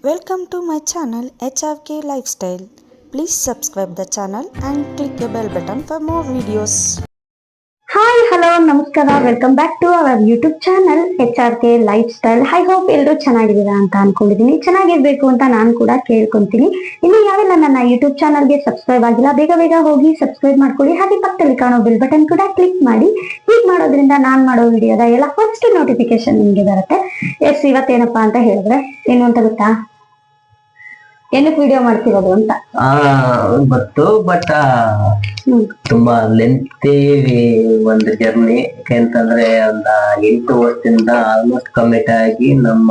Welcome to my channel HRK Lifestyle. Please subscribe the channel and click the bell button for more videos. Hi hello ನಮಸ್ಕಾರ welcome back to our YouTube channel H R K lifestyle I hope ಎಲ್ಲರೂ ಚೆನ್ನಾಗಿದ್ದೀರಾ ಅಂತ ಅನ್ಕೊಂಡಿದೀನಿ ಚೆನ್ನಾಗಿರ್ಬೇಕು ಅಂತ ನಾನು ಕೂಡ ಕೇಳ್ಕೊಂತೀನಿ. ಇನ್ನು ಯಾವೆಲ್ಲ ನನ್ನ ಯೂಟ್ಯೂಬ್ ಚಾನಲ್ಗೆ ಸಬ್ಸ್ಕ್ರೈಬ್ ಆಗಿಲ್ಲ, ಬೇಗ ಬೇಗ ಹೋಗಿ ಸಬ್ಸ್ಕ್ರೈಬ್ ಮಾಡ್ಕೊಳ್ಳಿ. ಹಾಗೆ ಪಕ್ಕದಲ್ಲಿ ಕಾಣೋ ಬಿಲ್ ಬಟನ್ ಕೂಡ ಕ್ಲಿಕ್ ಮಾಡಿ. ಕ್ಲಿಕ್ ಮಾಡೋದ್ರಿಂದ ನಾನು ಮಾಡೋ ವಿಡಿಯೋದ ಎಲ್ಲ ಫಸ್ಟ್ ನೋಟಿಫಿಕೇಶನ್ ನಿಮಗೆ ಬರುತ್ತೆ. ಎಸ್, ಇವತ್ತೇನಪ್ಪ ಅಂತ ಹೇಳಿದ್ರೆ, ಏನು ಅಂತ ಗೊತ್ತಾ? ಏನಕ್ಕೆ ವಿಡಿಯೋ ಮಾಡ್ತಿರೋದು ಅಂತ? ಆ ಗೊತ್ತು ಬಟ್ ತುಂಬಾ ಲೆಂತಿ ಒಂದು ಜರ್ನಿ ಯಾಕೆಂತಂದ್ರೆ ಒಂದ ಎಂಟು ವರ್ಷದಿಂದ ಆಲ್ಮೋಸ್ಟ್ ಕಮಿಟ್ ಆಗಿ ನಮ್ಮ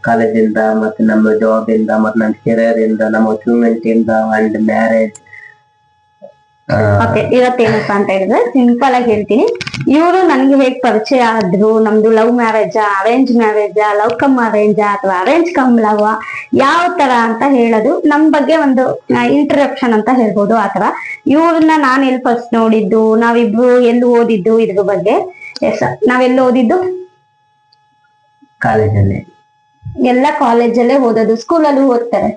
ಕಾಲೇಜಿಂದ ಮತ್ತೆ ನಮ್ಮ ಜಾಬ್ ಇಂದ ಮತ್ತೆ ನಮ್ಮ ಕೆರಿಯರ್ ಇಂದ ನಮ್ಮ ಅಚೀವ್ಮೆಂಟ್ ಇಂದ ಅಂಡ್ ಮ್ಯಾರೇಜ್ ಓಕೆ ಇವತ್ತೇನಪ್ಪ ಅಂತ ಹೇಳಿದ್ರೆ ಸಿಂಪಲ್ ಆಗಿ ಹೇಳ್ತೀನಿ. ಇವರು ನನ್ಗೆ ಹೇಗ್ ಪರಿಚಯ ಆದ್ರು ನಮ್ದು love marriage arrange marriage love come arrange ಅಥವಾ ಅರೇಂಜ್ ಕಮ್ ಲವ್ ಯಾವ ತರ ಅಂತ ಹೇಳೋದು ನಮ್ ಬಗ್ಗೆ ಒಂದು ಇಂಟ್ರಡಕ್ಷನ್ ಅಂತ ಹೇಳ್ಬೋದು ಆತರ ಇವ್ರನ್ನ ನಾನ್ ಎಲ್ಲಿ ಫಸ್ಟ್ ನೋಡಿದ್ದು ನಾವಿಬ್ರು ಎಲ್ಲಿ ಓದಿದ್ದು ಇದ್ರ ಬಗ್ಗೆ. ಎಸ್ ನಾವೆಲ್ಲ ಓದಿದ್ದು? ಕಾಲೇಜಲ್ಲಿ ಎಲ್ಲ ಕಾಲೇಜಲ್ಲೇ ಓದೋದು ಸ್ಕೂಲಲ್ಲೂ ಓದ್ತಾರೆ.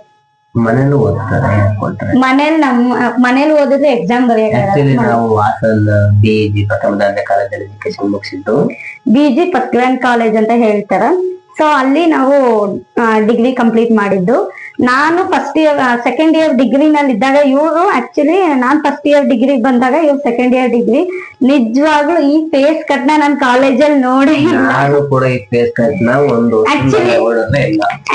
ಮನೇಲೂ ಓದ್ತಾರೆ ಕೊಟ್ರೆ. ಮನೇಲಿ ನಮ್ ಮನೇಲಿ ಓದಿದ್ರೆ ಎಕ್ಸಾಮ್ ಆಕ್ಚುಲಿ ನಾವು ಹಾಸನ್ ಬಿ ಜಿ ಪ್ರಥಮ ದರ್ಜೆ ಕಾಲೇಜಲ್ಲಿ ಎಜುಕೇಶನ್ ಮುಗಿಸಿದ್ದು. ಬಿಜಿ ಪತ್ಗ್ರಾನ್ ಕಾಲೇಜ್ ಅಂತ ಹೇಳ್ತಾರ. ಸೊ ಅಲ್ಲಿ ನಾವು ಡಿಗ್ರಿ ಕಂಪ್ಲೀಟ್ ಮಾಡಿದ್ದು. ನಾನು ಫಸ್ಟ್ ಇಯರ್ ಸೆಕೆಂಡ್ ಇಯರ್ ಡಿಗ್ರಿನಲ್ಲಿ ಇದ್ದಾಗ ಇವರು ಆಕ್ಚುಲಿ ನಾನ್ ಫಸ್ಟ್ ಇಯರ್ ಡಿಗ್ರಿ ಬಂದಾಗ ಇವ್ರು ಸೆಕೆಂಡ್ ಇಯರ್ ಡಿಗ್ರಿ ನಿಜವಾಗ್ಲೂ ಈ ಫೇಸ್ ಕಟ್ ನಾನು ಕಾಲೇಜಲ್ಲಿ ನೋಡೇ. ನಾನು ಕೂಡ ಈ ಫೇಸ್ ಒಂದು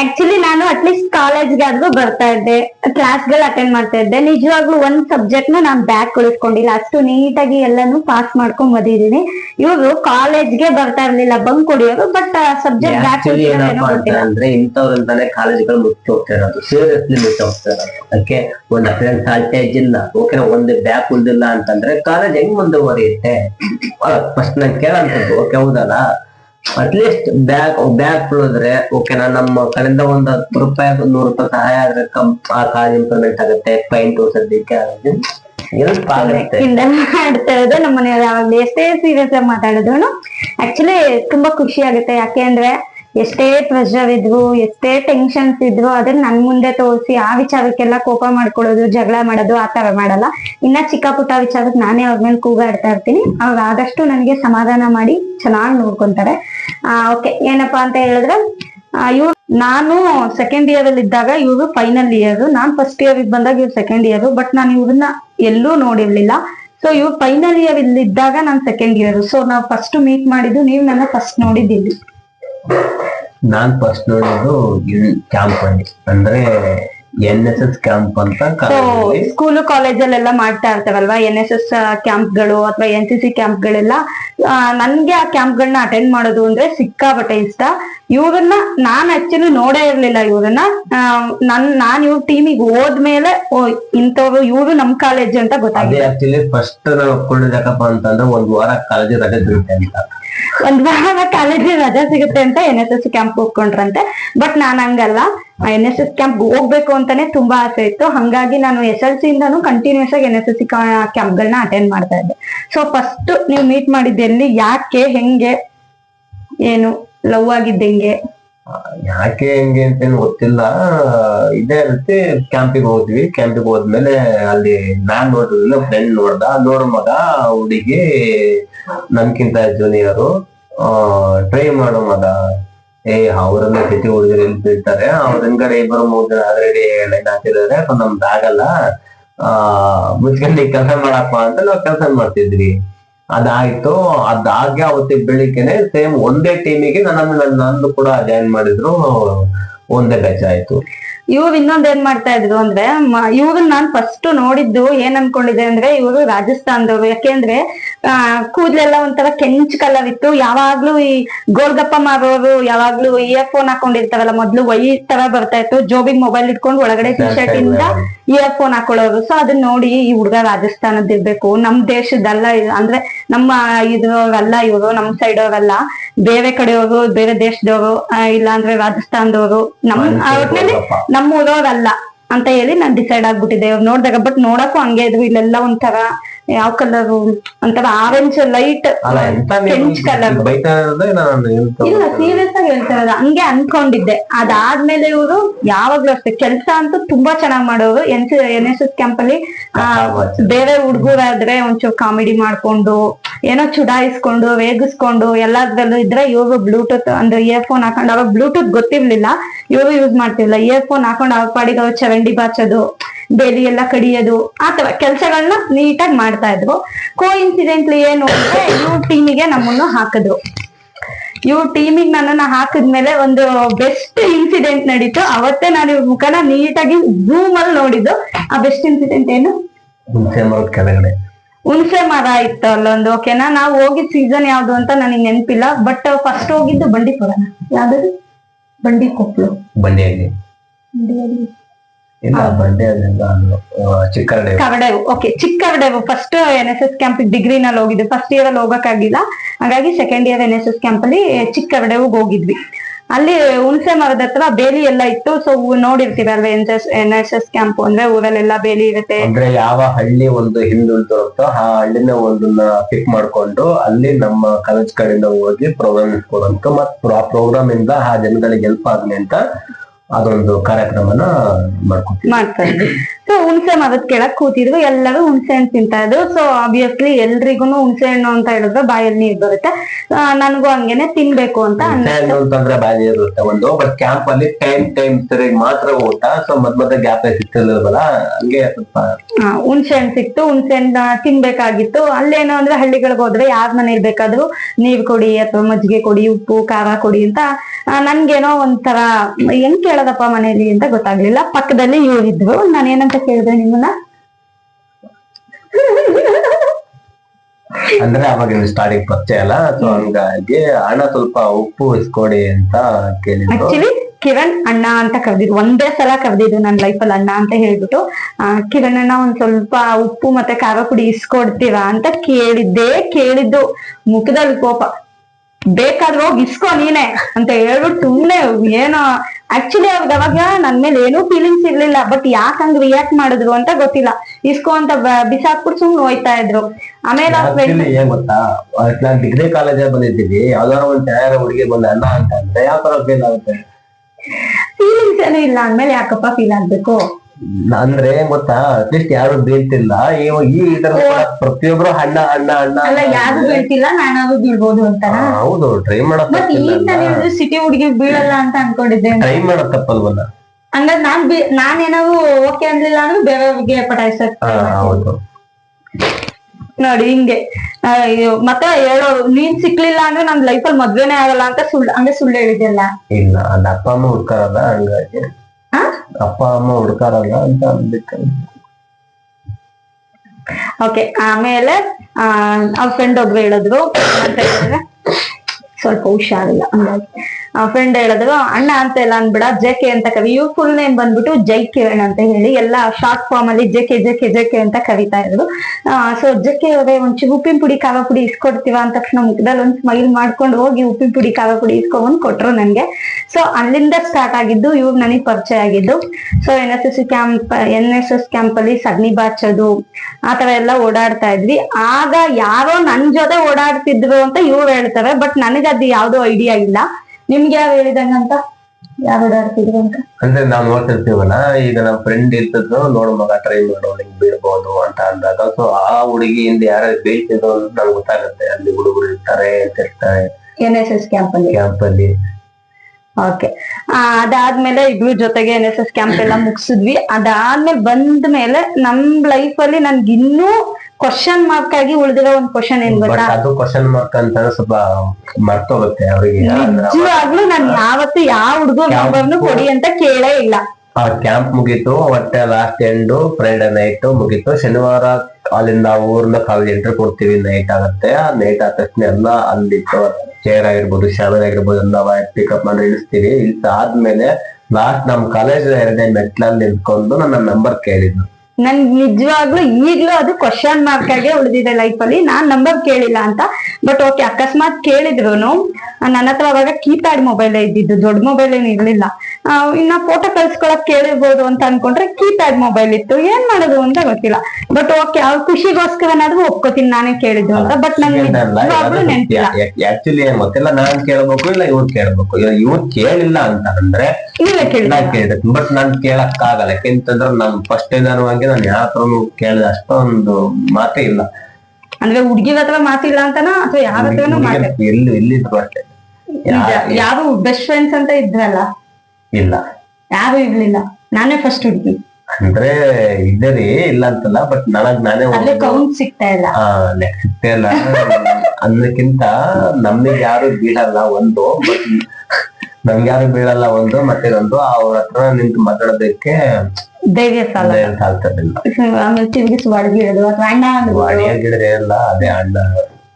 ಆಕ್ಚುಲಿ ನಾನು ಅಟ್ಲೀಸ್ಟ್ ಕಾಲೇಜ್ಗೆ ಆದ್ರೂ ಬರ್ತಾ ಇದ್ದೆ. ಕ್ಲಾಸ್ಗಳು ಅಟೆಂಡ್ ಮಾಡ್ತಾ ಇದ್ದೆ. ನಿಜವಾಗ್ಲೂ ಒಂದ್ ಸಬ್ಜೆಕ್ಟ್ನ ನಾನ್ ಬ್ಯಾಕ್ ಉಳಿಸ್ಕೊಂಡಿಲ್ಲ. ಅಷ್ಟು ನೀಟಾಗಿ ಎಲ್ಲಾನು ಪಾಸ್ ಮಾಡ್ಕೊಂಡ್ ಬಂದಿದೀನಿ ಇವರು ಕಾಲೇಜ್ಗೆ ಬರ್ತಾ ಇರ್ಲಿಲ್ಲ ಬಂಕ್ ಹೊಡಿಯೋರು ಬಟ್ ಸಬ್ಜೆಕ್ಟ್ ಬ್ಯಾಕ್ ಅಂದ್ರೆ ಇಂಥವ್ರಿಂದಾನೆ ಕಾಲೇಜ್ಗಳು ಮುಚ್ಚಿ ಹೋಗ್ತಾ ಇರೋದು. ಸೀರಿಯಸ್ಲಿ ಮುಚ್ಚಿ ಹೋಗ್ತಾ ಇರೋದು. ಅದಕ್ಕೆ ಒಂದ್ ಅಟೆಂಡೆನ್ಸ್ ಸಾಲ್ಟೇಜ್ ಇಲ್ಲ. ಓಕೆ ಒಂದು ಬ್ಯಾಕ್ ಉಳ್ದಿಲ್ಲ ಅಂತಂದ್ರೆ ಕಾಲೇಜ್ ಹೆಂಗ್ ಮುಂದುವರಿಯುತ್ತೆ? ಫಸ್ಟ್ ನಾನು ಕೇಳಂತದ್ದು ಓಕೆ ಹೌದಲ್ಲ? ಅಟ್ಲೀಸ್ಟ್ ಬ್ಯಾಗ್ ಬ್ಯಾಗ್ ಉಳಿದ್ರೆ ಓಕೆ ನಾನು ನಮ್ಮ ಕಡೆಯಿಂದ ಒಂದ್ ಹತ್ತು ರೂಪಾಯಿ ನೂರು ರೂಪಾಯಿ ಸಹಾಯ ಆದ್ರೆ ಆ ಕಾರ್ ಇಂಪ್ರೂವ್ಮೆಂಟ್ ಆಗುತ್ತೆ ಪೈಂಟ್ ಸದ್ಯಕ್ಕೆ ಹೆಲ್ಪ್ ಆಗುತ್ತೆ ಮಾಡ್ತಾ ನಮ್ಮ ಎಷ್ಟೇ ಸೀರಿಯಸ್ ಆಗಿ ಮಾತಾಡಿದ್ರು ಆಕ್ಚುಲಿ ತುಂಬಾ ಖುಷಿ ಆಗುತ್ತೆ. ಯಾಕೆ ಅಂದ್ರೆ ಎಷ್ಟೇ ಪ್ರೆಷರ್ ಇದ್ವು ಎಷ್ಟೇ ಟೆನ್ಷನ್ಸ್ ಇದ್ವು ಅದನ್ನ ನನ್ ಮುಂದೆ ತೋರಿಸಿ ಆ ವಿಚಾರಕ್ಕೆಲ್ಲ ಕೋಪ ಮಾಡ್ಕೊಳ್ಳೋದು ಜಗಳ ಮಾಡೋದು, ಆ ತರ ಮಾಡಲ್ಲ. ಇನ್ನ ಚಿಕ್ಕ ಪುಟ್ಟ ವಿಚಾರಕ್ಕೆ ನಾನೇ ಅವ್ರ ಮೇಲೆ ಕೂಗಾಡ್ತಾ ಇರ್ತೀನಿ. ಅವ್ರು ಆದಷ್ಟು ನನಗೆ ಸಮಾಧಾನ ಮಾಡಿ ಚೆನ್ನಾಗಿ ನೋಡ್ಕೊಂತಾರೆ. ಆ, ಓಕೆ, ಏನಪ್ಪಾ ಅಂತ ಹೇಳಿದ್ರೆ ಇವ್ರು ನಾನು ಸೆಕೆಂಡ್ ಇಯರ್ ಅಲ್ಲಿ ಇದ್ದಾಗ ಇವರು ಫೈನಲ್ ಇಯರ್ ನಾನ್ ಫಸ್ಟ್ ಇಯರ್ ಬಂದಾಗ ಇವ್ರು ಸೆಕೆಂಡ್ ಇಯರ್ ಬಟ್ ನಾನು ಇವ್ರನ್ನ ಎಲ್ಲೂ ನೋಡಿರ್ಲಿಲ್ಲ. ಸೊ ಇವ್ರು ಫೈನಲ್ ಇಯರ್ ಇಲ್ಲಿ ಇದ್ದಾಗ ನಾನ್ ಸೆಕೆಂಡ್ ಇಯರ್ ಸೊ ನಾವು ಫಸ್ಟ್ ಮೀಟ್ ಮಾಡಿದ್ದು, ನೀವು ನನ್ನ ಫಸ್ಟ್ ನೋಡಿದ್ದಿಲ್ಲಿ ನಾನ್ ಫಸ್ಟ್ ನೋಡಿದ್ದು ಕ್ಯಾಂಪ್ ಅಲ್ಲಿ. ಅಂದ್ರೆ ಎನ್ ಎಸ್ ಎಸ್ ಕ್ಯಾಂಪ್ ಅಂತ ಕಾಲೇಜಲ್ಲಿ ಸ್ಕೂಲ್ ಕಾಲೇಜಲ್ಲೆಲ್ಲ ಮಾಡ್ತಾ ಇರ್ತೇವಲ್ವಾ ಎನ್ ಎಸ್ ಎಸ್ ಕ್ಯಾಂಪ್ಗಳು ಅಥವಾ ಎನ್ ಸಿ ಸಿ ಕ್ಯಾಂಪ್ಗಳೆಲ್ಲ ನನ್ಗೆ ಆ ಕ್ಯಾಂಪ್ಗಳನ್ನ ಅಟೆಂಡ್ ಮಾಡೋದು ಅಂದ್ರೆ ಸಿಕ್ಕಾಪಟ್ಟೆ ಇಷ್ಟ. ಇವ್ರನ್ನ ನಾನ್ ಆಕ್ಚುಲಿ ನೋಡೇ ಇರ್ಲಿಲ್ಲ ಇವ್ರನ್ನ. ಆ, ನನ್ ನಾನ್ ಇವ್ರ ಟೀಮಿಗೆ ಹೋದ್ಮೇಲೆ ಓ ಇಂಥವ್ರು ಇವ್ರು ನಮ್ ಕಾಲೇಜ್ ಅಂತ ಅದೇ ಗೊತ್ತಾಗಿದೆ ಆಕ್ಚುಲಿ ಫಸ್ಟ್ ನಾವು ಒಪ್ಕೊಂಡಿದ್ದಕ್ಕಪ್ಪ ಅಂತಂದ್ರೆ ಒಂದ್ ವಾರ ಕಾಲೇಜ್ ರಜೆ ಅಂತ. ಒಂದ್ ವಾರ ಕಾಲೇಜ್ ರಜಾ ಸಿಗುತ್ತೆ ಅಂತ ಎನ್ ಎಸ್ ಎಸ್ ಕ್ಯಾಂಪ್ ಹೋಗ್ಕೊಂಡ್ರಂತೆ. ಬಟ್ ನಾನ್ ಹಂಗಲ್ಲ. ಎನ್ ಎಸ್ ಎಸ್ ಕ್ಯಾಂಪ್ ಹೋಗ್ಬೇಕು ಅಂತಾನೆ ತುಂಬಾ ಆಸೆ ಇತ್ತು. ಹಂಗಾಗಿ ನಾನು ಎಸ್ ಎಲ್ ಸಿ ಇಂದಾನು ಕಂಟಿನ್ಯೂಸ್ ಆಗಿ N S S C camp ಗಳನ್ನ ಅಟೆಂಡ್ ಮಾಡ್ತಾ ಇದ್ದೆ. ಸೊ ಫಸ್ಟ್ ನೀವು ಮೀಟ್ ಮಾಡಿದ್ದೆ ಎಲ್ಲಿ, ಯಾಕೆ, ಹೆಂಗೆ, ಏನು ಲವ್ ಆಗಿದ್ದೆ ಹೆಂಗೆ? ಯಾಕೆ ಹೆಂಗೆ ಅಂತ ಏನ್ ಗೊತ್ತಿಲ್ಲ. ಇದೇ ರೀತಿ ಕ್ಯಾಂಪಿಗೆ ಹೋದ್ವಿ. ಕ್ಯಾಂಪಿಗೆ ಹೋದ್ಮೇಲೆ ಅಲ್ಲಿ ನಾನ್ ನೋಡಿದ್ರಿಂದ ಫ್ರೆಂಡ್ ನೋಡ್ದ. ನೋಡ್ ಮಗ, ಹುಡುಗಿ, ನನ್ಕಿಂತ ಜೂನಿಯರು ಟ್ರೈ ಮಾಡೋ ಮಗ. ಏ, ಅವ್ರನ್ನ ಜೊತೆ ಹುಡುಗರು ಎಲ್ಲಿ ಬೀಳ್ತಾರೆ ಅವ್ರ ಹಿಂಗಡೆ ಇಬ್ಬರು ಮೂರ್ ಜನ ಆಲ್ರೆಡಿ ಲೈನ್ ಹಾಕಿದಾರೆ ನಮ್ದು ಆಗಲ್ಲ. ಆ, ಮುಚ್ಕೊಂಡು ಕೆಲಸ ಮಾಡಪ್ಪ ಅಂತ ನಾವು ಕೆಲಸ ಮಾಡ್ತಿದ್ವಿ. ಅದಾಯ್ತು. ಅದಾಗೆ ಅವತ್ತಿಗೆ ಬೆಳಿಗ್ಗೆನೆ ಸೇಮ್ ಒಂದೇ ಟೀಮಿಗೆ ನನ್ನ ನನ್ನ ನಂದು ಕೂಡ ಜಾಯಿನ್ ಮಾಡಿದ್ರು. ಒಂದೇ ಬ್ಯಾಚ್ ಆಯ್ತು. ಇವ್ರು ಇನ್ನೊಂದ್ ಏನ್ ಮಾಡ್ತಾ ಇದ್ರು ಅಂದ್ರೆ ಇವ್ರು ನಾನ್ ಫಸ್ಟ್ ನೋಡಿದ್ದು ಏನ್ ಅನ್ಕೊಂಡಿದ್ದೆ ಅಂದ್ರೆ ಇವರು ರಾಜಸ್ಥಾನದವ್ರು. ಯಾಕೆಂದ್ರೆ ಆ ಕೂದ್ಲೆಲ್ಲ ಒಂಥರ ಕೆಂಚ್ ಕಲರ್ ಇತ್ತು ಯಾವಾಗ್ಲೂ ಈ ಗೋಲ್ಗಪ್ಪ ಮಾರೋರು ಯಾವಾಗ್ಲೂ ಇಯರ್ ಫೋನ್ ಹಾಕೊಂಡಿರ್ತಾರಲ್ಲ ಮೊದ್ಲು ವೈ ತರ ಬರ್ತಾ ಇತ್ತು. ಜೋಬಿಗ್ ಮೊಬೈಲ್ ಇಟ್ಕೊಂಡು ಒಳಗಡೆ ಟಿ ಶರ್ಟ್ ಇಂದ ಇಯರ್ ಫೋನ್ ಹಾಕೊಳ್ಳೋರು. ಸೊ ಅದನ್ನ ನೋಡಿ ಈ ಹುಡ್ಗ ರಾಜಸ್ಥಾನದ ಇರ್ಬೇಕು ನಮ್ ದೇಶದಲ್ಲ ಅಂದ್ರೆ ನಮ್ಮ ಇದ್ರವ್ರಲ್ಲ ಇವರು ನಮ್ ಸೈಡ್ ಅವರಲ್ಲ ಬೇರೆ ಕಡೆಯವರು ಬೇರೆ ದೇಶದವರು ಇಲ್ಲ ಅಂದ್ರೆ ರಾಜಸ್ಥಾನದವರು ನಮ್ ಒಟ್ನಲ್ಲಿ ನಮ್ಮ ಊರವ್ರಲ್ಲ ಅಂತ ಹೇಳಿ ನಾನ್ ಡಿಸೈಡ್ ಆಗ್ಬಿಟ್ಟಿದ್ದೆ. ಇವ್ರು ನೋಡ್ದಾಗ ಬಟ್ ನೋಡಕ್ಕೂ ಹಂಗೆ ಇದ್ರು. ಇಲ್ಲೆಲ್ಲ ಒಂಥರ ಯಾವ ಕಲರ್ ಒಂಥರ ಆರೆಂಜ್ ಲೈಟ್ ಫ್ರೆಂಚ್ ಕಲರ್ ಇಲ್ಲ ಸೀರಿಯಸ್ ಆಗಿ ಹೇಳ್ತಾ ಇರೋದು. ಹಂಗೆ ಅನ್ಕೊಂಡಿದ್ದೆ. ಅದಾದ್ಮೇಲೆ ಇವರು ಯಾವಾಗ್ಲೂ ಅಷ್ಟೇ ಕೆಲ್ಸ ಅಂತೂ ತುಂಬಾ ಚೆನ್ನಾಗ್ ಮಾಡೋರು. N C N S S camp ಅಲ್ಲಿ ಆ, ಬೇರೆ ಹುಡುಗರಾದ್ರೆ ಒಂಚೂರು ಕಾಮಿಡಿ ಮಾಡ್ಕೊಂಡು ಏನೋ ಚುಡಾಯಿಸ್ಕೊಂಡು ವೇಗಿಸ್ಕೊಂಡು ಎಲ್ಲದ್ರಲ್ಲೂ ಇದ್ರೆ ಇವರು ಬ್ಲೂಟೂತ್ ಅಂದ್ರೆ ಇಯರ್ ಫೋನ್ ಹಾಕೊಂಡು ಅವಾಗ ಬ್ಲೂಟೂತ್ ಗೊತ್ತಿರ್ಲಿಲ್ಲ. ಇವರು ಯೂಸ್ ಮಾಡ್ತಿರ್ಲಿಲ್ಲ. ಇಯರ್ ಫೋನ್ ಹಾಕೊಂಡು ಅವ್ರ ಪಾಡಿಗೆ ಅವ್ರು ಚರಂಡಿ ಬಾಚೋದು. ಬೇಲಿ ಎಲ್ಲ ಕಡಿಯೋದು ಆತರ ಕೆಲ್ಸಗಳನ್ನ ನೀಟಾಗಿ ಮಾಡ್ತಾ ಇದ್ರು ಕೋ ಇನ್ಸಿಡೆಂಟ್ಲಿ ಏನು ಅಂದ್ರೆ ಇವ್ರ ಟೀಮಿಗೆ ನಮ್ಮನ್ನು ಹಾಕಿದ್ರು. ಇವ್ರ ಟೀಮಿಗೆ ನನ್ನನ್ನ ಹಾಕಿದ್ಮೇಲೆ ಒಂದು ಬೆಸ್ಟ್ ಇನ್ಸಿಡೆಂಟ್ ನಡೀತು. ಅವತ್ತೇ ನಾನು ಇವ್ರ ಮುಖನ ನೀಟಾಗಿ ಝೂಮ್ ಅಲ್ಲಿ ನೋಡಿದ್ದು. ಆ ಬೆಸ್ಟ್ ಇನ್ಸಿಡೆಂಟ್ ಏನು? ಹುಣಸೆ ಕೆಳಗಡೆ. ಹುಣಸೆ ಮರ ಇತ್ತು ಅಲ್ಲೊಂದು ಓಕೆನಾ ನಾವು ಹೋಗಿದ್ ಸೀಸನ್ ಯಾವ್ದು ಅಂತ ನನಗೆ ನೆನಪಿಲ್ಲ. ಬಟ್ ಫಸ್ಟ್ ಹೋಗಿದ್ದು ಬಂಡೀಪುರನ ಯಾವ್ದು? ಬಂಡಿ ಕೊಪ್ಪಳು ಬಂಡಿಯಲ್ಲಿ ಇಲ್ಲ ಚಿಕ್ಕರಡೆ okay ಚಿಕ್ಕವಡೆವು first N S S camp ಡಿಗ್ರಿನಲ್ಲಿ ಹೋಗಿದ್ವಿ ಫಸ್ಟ್ ಇಯರ್ ಅಲ್ಲಿ ಹೋಗಕ್ಕಾಗಿಲ್ಲ. ಹಾಗಾಗಿ second year N S S camp ಅಲ್ಲಿ ಚಿಕ್ಕವಡೆವು ಹೋಗಿದ್ವಿ. ಅಲ್ಲಿ ಹುಣಸೆ ಮರದ ಹತ್ರ ಬೇಲಿ ಎಲ್ಲ ಇತ್ತು. ಸೊ ನೋಡಿರ್ತೀವಿ ಅಲ್ವಾ N S N S S camp ಅಂದ್ರೆ ಊರಲ್ಲೆಲ್ಲ ಬೇಲಿ ಇರುತ್ತೆ. ಅಂದ್ರೆ ಯಾವ ಹಳ್ಳಿ ಒಂದು ಹಿಂದುಳಿದಿರುತ್ತೋ ಆ ಹಳ್ಳಿನ ಒಂದನ್ನ ಪಿಕ್ ಮಾಡ್ಕೊಂಡು ಅಲ್ಲಿ ನಮ್ಮ ಕಾಲೇಜ್ ಕಡೆಯಿಂದ ಹೋಗಿ ಪ್ರೋಗ್ರಾಮ್ ಇಟ್ಕೊಡಂತು ಮತ್ ಆ ಪ್ರೋಗ್ರಾಮ್ ಇಂದ ಆ ಜನಗಳಿಗೆ ಹೆಲ್ಪ್ ಆಗ್ಲಿ ಅಂತ ಅದೊಂದು ಕಾರ್ಯಕ್ರಮನ ಮಾಡ್ಕೊತೀವಿ. ಮಾಡ್ತಾ ಇದ್ವಿ ಸೊ ಹುಣಸೆ ಮರದ ಕೆಳಗ್ ಕೂತಿದ್ವಿ. ಎಲ್ಲರೂ ಹುಣಸೆ ಹಣ್ಣು ತಿಂತಾ ಇದ್ರು. ಸೊ ಆಬ್ವಿಯಸ್ಲಿ ಎಲ್ರಿಗೂ ಹುಣಸೆ ಹಣ್ಣು ಅಂತ ಹೇಳಿದ್ರೆ ಬಾಯಲ್ಲಿ ನೀರ್ ಬರುತ್ತೆ. ಆ, ನನಗೂ ಹಂಗೇನೆ ತಿನ್ಬೇಕು ಅಂತ ಅನ್ನಿಸ್ತು. ಹಣ್ಣು ಅಂತಂದ್ರೆ ಬಾರಿ ಇರುತ್ತೆ ಒಂದು. ಬಟ್ ಕ್ಯಾಂಪ್ ಅಲ್ಲಿ ಟೈಮ್ ಟೈಮ್ ಸರಿಗೆ ಮಾತ್ರ ಊಟ. ಸೊ ಮದ್ ಮಧ್ಯ ಗ್ಯಾಪ್ ಸಿಗ್ತಿರ್ಲಿಲ್ವಲ್ಲ? ಹಂಗೆ ಸ್ವಲ್ಪ ಆ, ಹುಣ್ಸೆ ಹಣ್ಣು ಸಿಕ್ತು. ಹುಣ್ಸೆ ಹಣ್ಣು ತಿನ್ಬೇಕಾಗಿತ್ತು. ಅಲ್ಲೇನು ಅಂದ್ರೆ ಹಳ್ಳಿಗಳಿಗೆ ಹೋದ್ರೆ ಯಾರ ಮನೇಲಿ ಬೇಕಾದ್ರೂ ನೀರ್ ಕೊಡಿ ಅಥವಾ ಮಜ್ಜಿಗೆ ಕೊಡಿ ಉಪ್ಪು ಖಾರ ಕೊಡಿ ಅಂತ ಆ, ನನ್ಗೇನೋ ಒಂಥರ ಹೆಂಗ್ ಕೇಳೋದಪ್ಪ ಮನೆಯಲ್ಲಿ ಅಂತ ಗೊತ್ತಾಗ್ಲಿಲ್ಲ. ಪಕ್ಕದಲ್ಲಿ ಇವರಿದ್ರು ನಾನು ಏನಂತ ಕೇಳಿದೆ ನಿಮ್ಮನ್ನ? ಅಂದ್ರೆ ಅವಾಗ ಸ್ಟಾರ್ಟಿಂಗ್ ಪರಿಚಯ ಅಲ್ಲ? ಸೊ ಹಂಗಾಗಿ ಅಣ್ಣ ಸ್ವಲ್ಪ ಉಪ್ಪು ಇಸ್ಕೊಡಿ ಅಂತ ಕೇಳಿದ್ರು ಆಕ್ಚುಲಿ ಕಿರಣ್ ಅಣ್ಣ ಅಂತ ಕರೆದಿದ್ರು ಒಂದೇ ಸಲ ಕರೆದಿದ್ರು ನನ್ನ ಲೈಫಲ್ಲಿ ಅಣ್ಣ ಅಂತ ಹೇಳ್ಬಿಟ್ಟು. ಆ, ಕಿರಣ್ ಅಣ್ಣ ಒಂದ್ ಸ್ವಲ್ಪ ಉಪ್ಪು ಮತ್ತೆ ಖಾರ ಪುಡಿ ಇಸ್ಕೊಡ್ತೀರಾ ಅಂತ ಕೇಳಿದ್ದೆ ಕೇಳಿದ್ದು. ಮುಖದಲ್ಲಿ ಕೋಪ. ಬೇಕಾದ್ರೆ ಹೋಗಿ ಇಸ್ಕೊ ನೀನೆ ಅಂತ ಹೇಳ್ಬಿಟ್ಟು ಸುಮ್ನೆ ಏನೋ ಆಕ್ಚುಲಿ ಅವ್ರಿಗೆ ಅವಾಗ ನನ್ ಮೇಲೆ ಏನೂ ಫೀಲಿಂಗ್ಸ್ ಇರ್ಲಿಲ್ಲ ಬಟ್ ಯಾಕೆ ಹಂಗ್ ರಿಯಾಕ್ಟ್ ಮಾಡಿದ್ರು ಅಂತ ಗೊತ್ತಿಲ್ಲ. ಇಸ್ಕೋ ಅಂತ ಬಿಸಾಕ್ಬಿಟ್ಟು ಸುಮ್ನೆ ಹೋಯ್ತಾ ಇದ್ರು. ಆಮೇಲೆ ಏನ್ ಗೊತ್ತಾ? ನಾನು ಡಿಗ್ರಿ ಕಾಲೇಜ್ ಬಂದಿದ್ದೀವಿ ಯಾವ್ದಾರ ಒಂದ್ ಚೆನ್ನಾಗಿರೋ ಹುಡುಗಿ ಬಂದ ಅಣ್ಣ ಅಂತ ಅಂದ್ರೆ ಯಾವ ತರ ಫೀಲ್ ಆಗುತ್ತೆ? ಫೀಲಿಂಗ್ಸ್ ಏನೂ ಇಲ್ಲ. ಅಂದ್ಮೇಲೆ ಯಾಕಪ್ಪ ಫೀಲ್ ಆಗ್ಬೇಕು? ಅಂದ್ರೆ ಗೊತ್ತಾ? ಅಟ್ಲೀಸ್ಟ್ ಯಾರು ಬೀಳ್ತಿಲ್ಲ. ಈ ತರ ಪ್ರತಿಯೊಬ್ರು ಅಣ್ಣ ಅಣ್ಣ ಅಣ್ಣ ಅಲ್ಲ ಯಾರು ಬೀಳ್ತಿಲ್ಲ ನಾನಾದ್ರೂ ಬೀಳ್ಬೋದು ಅಂತ. ಹೌದು ಟ್ರೈ ಮಾಡಕ್ ನಾನು ಸಿಟಿ ಹುಡುಗಿ ಬೀಳಲ್ಲ ಅಂತ ಅನ್ಕೊಂಡಿದ್ದೆ. ಟ್ರೈ ಮಾಡಕ್ ತಪ್ಪಲ್ವಲ್ಲ? ಹಂಗಾದ್ರೆ ನಾನ್ ನಾನೇನಾದ್ರು ಓಕೆ ಅನ್ಲಿಲ್ಲ ಅಂದ್ರೆ ಬೇರೆಯವ್ರಿಗೆ ಪಟಾಯಿಸಕ್ ಹೌದು. ನೋಡಿ ಹಿಂಗೆ. ಮತ್ತೆ ಹೇಳೋರು ನೀನ್ ಸಿಕ್ಲಿಲ್ಲ ಅಂದ್ರೆ ನಮ್ ಲೈಫಲ್ಲಿ ಮದ್ವೆನೇ ಆಗಲ್ಲ ಅಂತ ಸುಳ್ಳು ಹಂಗೆ ಸುಳ್ಳು ಹೇಳಿದ್ಯಲ್ಲ. ಇಲ್ಲ ಅಲ್ಲಿ ಅಪ್ಪ ಅಮ್ಮ ಹುಡ್ಕಾರಲ್ಲ ಹಂಗಾಗಿ? ಅಪ್ಪ ಅಮ್ಮ ಹುಡ್ಕಾರಲ್ಲ ಅಂತ ಅಂದ್ಬಿಟ್ಟು. ಓಕೆ ಆಮೇಲೆ ಆ ಅವ್ರ ಫ್ರೆಂಡ್ ಒಬ್ರು ಹೇಳಿದ್ರು ಸ್ವಲ್ಪ ಹುಷಾರಿಲ್ಲ ಹಂಗಾಗಿ. ಫ್ರೆಂಡ್ ಹೇಳಿದ್ರು, ಅಣ್ಣ ಅಂತ ಎಲ್ಲ ಅನ್ಬಿಡ ಜೆ ಕೆ ಅಂತ ಕವಿ. ಇವ್ರ ಫುಲ್ ನೇಮ್ ಬಂದ್ಬಿಟ್ಟು ಜೈ ಕಿರಣ್ ಅಂತ ಹೇಳಿ, ಎಲ್ಲ ಶಾರ್ಟ್ ಫಾರ್ಮ್ ಅಲ್ಲಿ ಜೆ ಕೆ ಜೆ ಕೆ ಅಂತ ಕವಿತಾ ಇದ್ರು. ಸೊ ಜೆ ಕೆ ಅವರೇ ಒಂಚೂರು ಉಪ್ಪಿನ ಪುಡಿ ಖಾರ ಪುಡಿ ಇಸ್ಕೊಡ್ತೀವ ಅಂತ ತಕ್ಷಣ ಮುಖದಲ್ಲಿ ಒಂದ್ ಸ್ಮೈಲ್ ಮಾಡ್ಕೊಂಡು ಹೋಗಿ ಉಪ್ಪಿನ ಪುಡಿ ಖಾರ ಪುಡಿ ಇಸ್ಕೊಂಡ್ ಕೊಟ್ರು ನನ್ಗೆ. ಸೊ ಅಲ್ಲಿಂದ ಸ್ಟಾರ್ಟ್ ಆಗಿದ್ದು, ಇವ್ರು ನನಗೆ ಪರಿಚಯ ಆಗಿದ್ದು. So N S S camp N S S camp ಅಲ್ಲಿ ಸಗ್ನಿ ಬಾಚೋದು ಆ ತರ ಎಲ್ಲ ಓಡಾಡ್ತಾ ಇದ್ವಿ. ಆಗ ಯಾರೋ ನನ್ ಜೊತೆ ಓಡಾಡ್ತಿದ್ರು ಅಂತ ಇವ್ರು ಹೇಳ್ತಾರೆ ಬಟ್ ನನಗೆ ಅದು ಯಾವ್ದು ಐಡಿಯಾ ಇಲ್ಲ. ನಿಮ್ಗೆ ಯಾರು ಹೇಳಿದಂಗಂತ ಯಾರು ಓಡಾಡ್ತಿದ್ರು ಅಂತ? ಅಂದ್ರೆ ನಾವ್ ನೋಡ್ತಿರ್ತೀವಲ್ಲ ಈಗ ನಮ್ ಫ್ರೆಂಡ್ ಇರ್ತದ್ದು ನೋಡು ಮಗ ಟ್ರೈ ಮಾಡು ನಿಂಗ್ ಬೀಳ್ಬೋದು ಅಂತ ಅಂದಾಗ ಸೊ ಆ ಹುಡುಗಿಯಿಂದ ಯಾರು ಬೀಳ್ತಿದ್ರು ಅಂತ ನಮ್ಗೆ ಗೊತ್ತಾಗುತ್ತೆ ಅಲ್ಲಿ ಹುಡುಗರು ಇರ್ತಾರೆ ಅಂತ ಇರ್ತಾರೆ. ಎನ್ ಎಸ್ ಎಸ್ ಕ್ಯಾಂಪ್ ಅಲ್ಲಿ? ಕ್ಯಾಂಪ್ ಅಲ್ಲಿ. ಓಕೆ ಅದಾದ್ಮೇಲೆ ಇಬ್ರು ಜೊತೆಗೆ ಎನ್ ಎಸ್ ಎಸ್ ಕ್ಯಾಂಪ್ ಎಲ್ಲ ಮುಗಿಸಿದ್ವಿ. ಅದಾದ್ಮೇಲೆ ಬಂದ ಮೇಲೆ ನಮ್ ಲೈಫ್ ಅಲ್ಲಿ ನನ್ಗೆ ಇನ್ನೂ ಕ್ವಶನ್ ಮಾರ್ಕ್ ಆಗಿ ಉಳಿದಿರೋ ಒಂದು ಕ್ವಶನ್ ಏನ್ ಬಟ್ ಗೊತ್ತಾ? ಅದು ಕ್ವಶನ್ ಮಾರ್ಕ್ ಅಂತ ಸ್ವಲ್ಪ ಮರ್ತೋಗುತ್ತೆ ಅವರಿಗೆ. ನಿಜವಾಗ್ಲೂ ನಾನ್ ಯಾವತ್ತು ಯಾವ ಹುಡುಗ ನಂಬರ್ನು ಕೊಡಿ ಅಂತ ಕೇಳೇ ಇಲ್ಲ. ಆ ಕ್ಯಾಂಪ್ ಮುಗೀತು ಒಟ್ಟೆ ಲಾಸ್ಟ್ ಎಂಡ್ ಫ್ರೈಡೆ ನೈಟ್ ಮುಗೀತು. ಶನಿವಾರ ಅಲ್ಲಿಂದ ಊರ್ನ ಕಾಲೇಜ್ ಎಂಟ್ರಿ ಕೊಡ್ತೀವಿ ನೈಟ್ ಆಗತ್ತೆ. ಆ ನೈಟ್ ಆದ ತಕ್ಷಣ ಎಲ್ಲ ಅಲ್ಲಿ ಚೇರ್ ಆಗಿರ್ಬೋದು ಶಾಲೆ ಆಗಿರ್ಬೋದು ಎಲ್ಲ ಪಿಕಪ್ ಮಾಡಿ ಇಳಿಸ್ತೀವಿ. ಇಳಿಸಾದ್ಮೇಲೆ ಲಾಸ್ಟ್ ನಮ್ ಕಾಲೇಜ್ ಎರಡನೇ ಮೆಟ್ಲಲ್ಲಿ ನಿಂತ್ಕೊಂಡು ನನ್ನ ನಂಬರ್ ಕೇಳಿದ್ರು ನನ್ ನಿಜವಾಗ್ಲೂ ಈಗ್ಲೂ ಅದು ಕ್ವಶನ್ ಮಾರ್ಕ್ ಆಗಿ ಉಳಿದಿದೆ ಲೈಫ್ ಅಲ್ಲಿ. ನಾನ್ ನಂಬರ್ ಕೇಳಿಲ್ಲ ಅಂತ. ಬಟ್ ಓಕೆ ಅಕಸ್ಮಾತ್ ಕೇಳಿದ್ರು ನನ್ನ ಹತ್ರ ಅವಾಗ ಕೀಪ್ಯಾಡ್ ಮೊಬೈಲ್ ಇದ್ದಿದ್ದು. ದೊಡ್ಡ ಮೊಬೈಲ್ ಏನ್ ಇರ್ಲಿಲ್ಲ. ಇನ್ನ ಫೋಟೋ ಕಳ್ಸ್ಕೊಳಕ್ ಕೇಳಿರ್ಬೋದು ಅಂತ ಅನ್ಕೊಂಡ್ರೆ ಕೀಪ್ಯಾಡ್ ಮೊಬೈಲ್ ಇತ್ತು. ಏನ್ ಮಾಡೋದು ಅಂತ ಗೊತ್ತಿಲ್ಲ. ಬಟ್ ಓಕೆ ಅವ್ರ ಖುಷಿಗೋಸ್ಕರನಾದ್ರೂ ಒಪ್ಕೋತೀನಿ ನಾನೇ ಕೇಳಿದ್ದು ಅಂತ. ಬಟ್ ನನ್ಗೆ ನೆನ್ಪಿಲ್ಲ. ಆಕ್ಚುಲಿ ಗೊತ್ತಿಲ್ಲ ನಾನ್ ಕೇಳ್ಬೇಕು ಇಲ್ಲ ಇವ್ರು ಕೇಳ್ಬೇಕು. ಇವ್ರು ಕೇಳಿಲ್ಲ ಅಂತ ಅಂದ್ರೆ ನಾನ್ ಕೇಳಿದೆ. ಬಟ್ ನಾನ್ ಕೇಳಕ್ ಆಗಲ್ಲ ಯಾಕೆಂತಂದ್ರೆ ನಾನ್ ಫಸ್ಟ್ ನಿಧಾನವಾಗಿ ನಾನು ಯಾರು ಕೇಳಿದ ಅಷ್ಟೊಂದು ಮಾತೇ ಇಲ್ಲ. ಅಂದ್ರೆ ಹುಡ್ಗಿರ ಹತ್ರ ಮಾತಿಲ್ಲ ಅಂತನ? ಅಥವಾ ಯಾರ ಹತ್ರನೂ ಮಾತಾಡ ಎಲ್ಲಿ ಎಲ್ಲಿದ್ರು ಅಷ್ಟೇ. ಯಾರು ಬೆಸ್ಟ್ ಫ್ರೆಂಡ್ಸ್ ಅಂತ ಇದ್ರಲ್ಲ ಇಲ್ಲ. ಯಾರು ಇರ್ಲಿಲ್ಲ. ನಾನೇ ಫಸ್ಟ್ ಹುಡುಗಿ. ಅಂದ್ರೆ ಇದ್ದರಿ ಇಲ್ಲ ಅಂತಲ್ಲ ಬಟ್ ನನಗ್ ನಾನೇ ಅಲ್ಲೇ ಕೌಂಟ್ ಸಿಗ್ತಾ ಇಲ್ಲ. ಆ ಲೆಕ್ಕ ಸಿಗ್ತಾ ಇಲ್ಲ. ಅನ್ನಕ್ಕಿಂತ ನಮಗೆ ಯಾರು ಬೀಳಲ್ಲ ಒಂದು ನಮ್ಗೆ ಯಾರು ಬೀಳಲ್ಲ ಒಂದು ಮತ್ತೆ ಒಂದು ಅವ್ರ ಹತ್ರ ನಿಂತು ಮಾತಾಡೋದಕ್ಕೆ ಧೈರ್ಯ ಸಾಲ. ಅಂತ ಸಾಲ್ತದಿಲ್ಲ ಆಮೇಲೆ ತಿರುಗಿಸಿ ಅಥವಾ ಅಣ್ಣ ಅನ್ನೋದು. ಅಡಿಯಾಗಿದ್ರೆ ಎಲ್ಲ ಅದೇ ಅಣ್ಣ.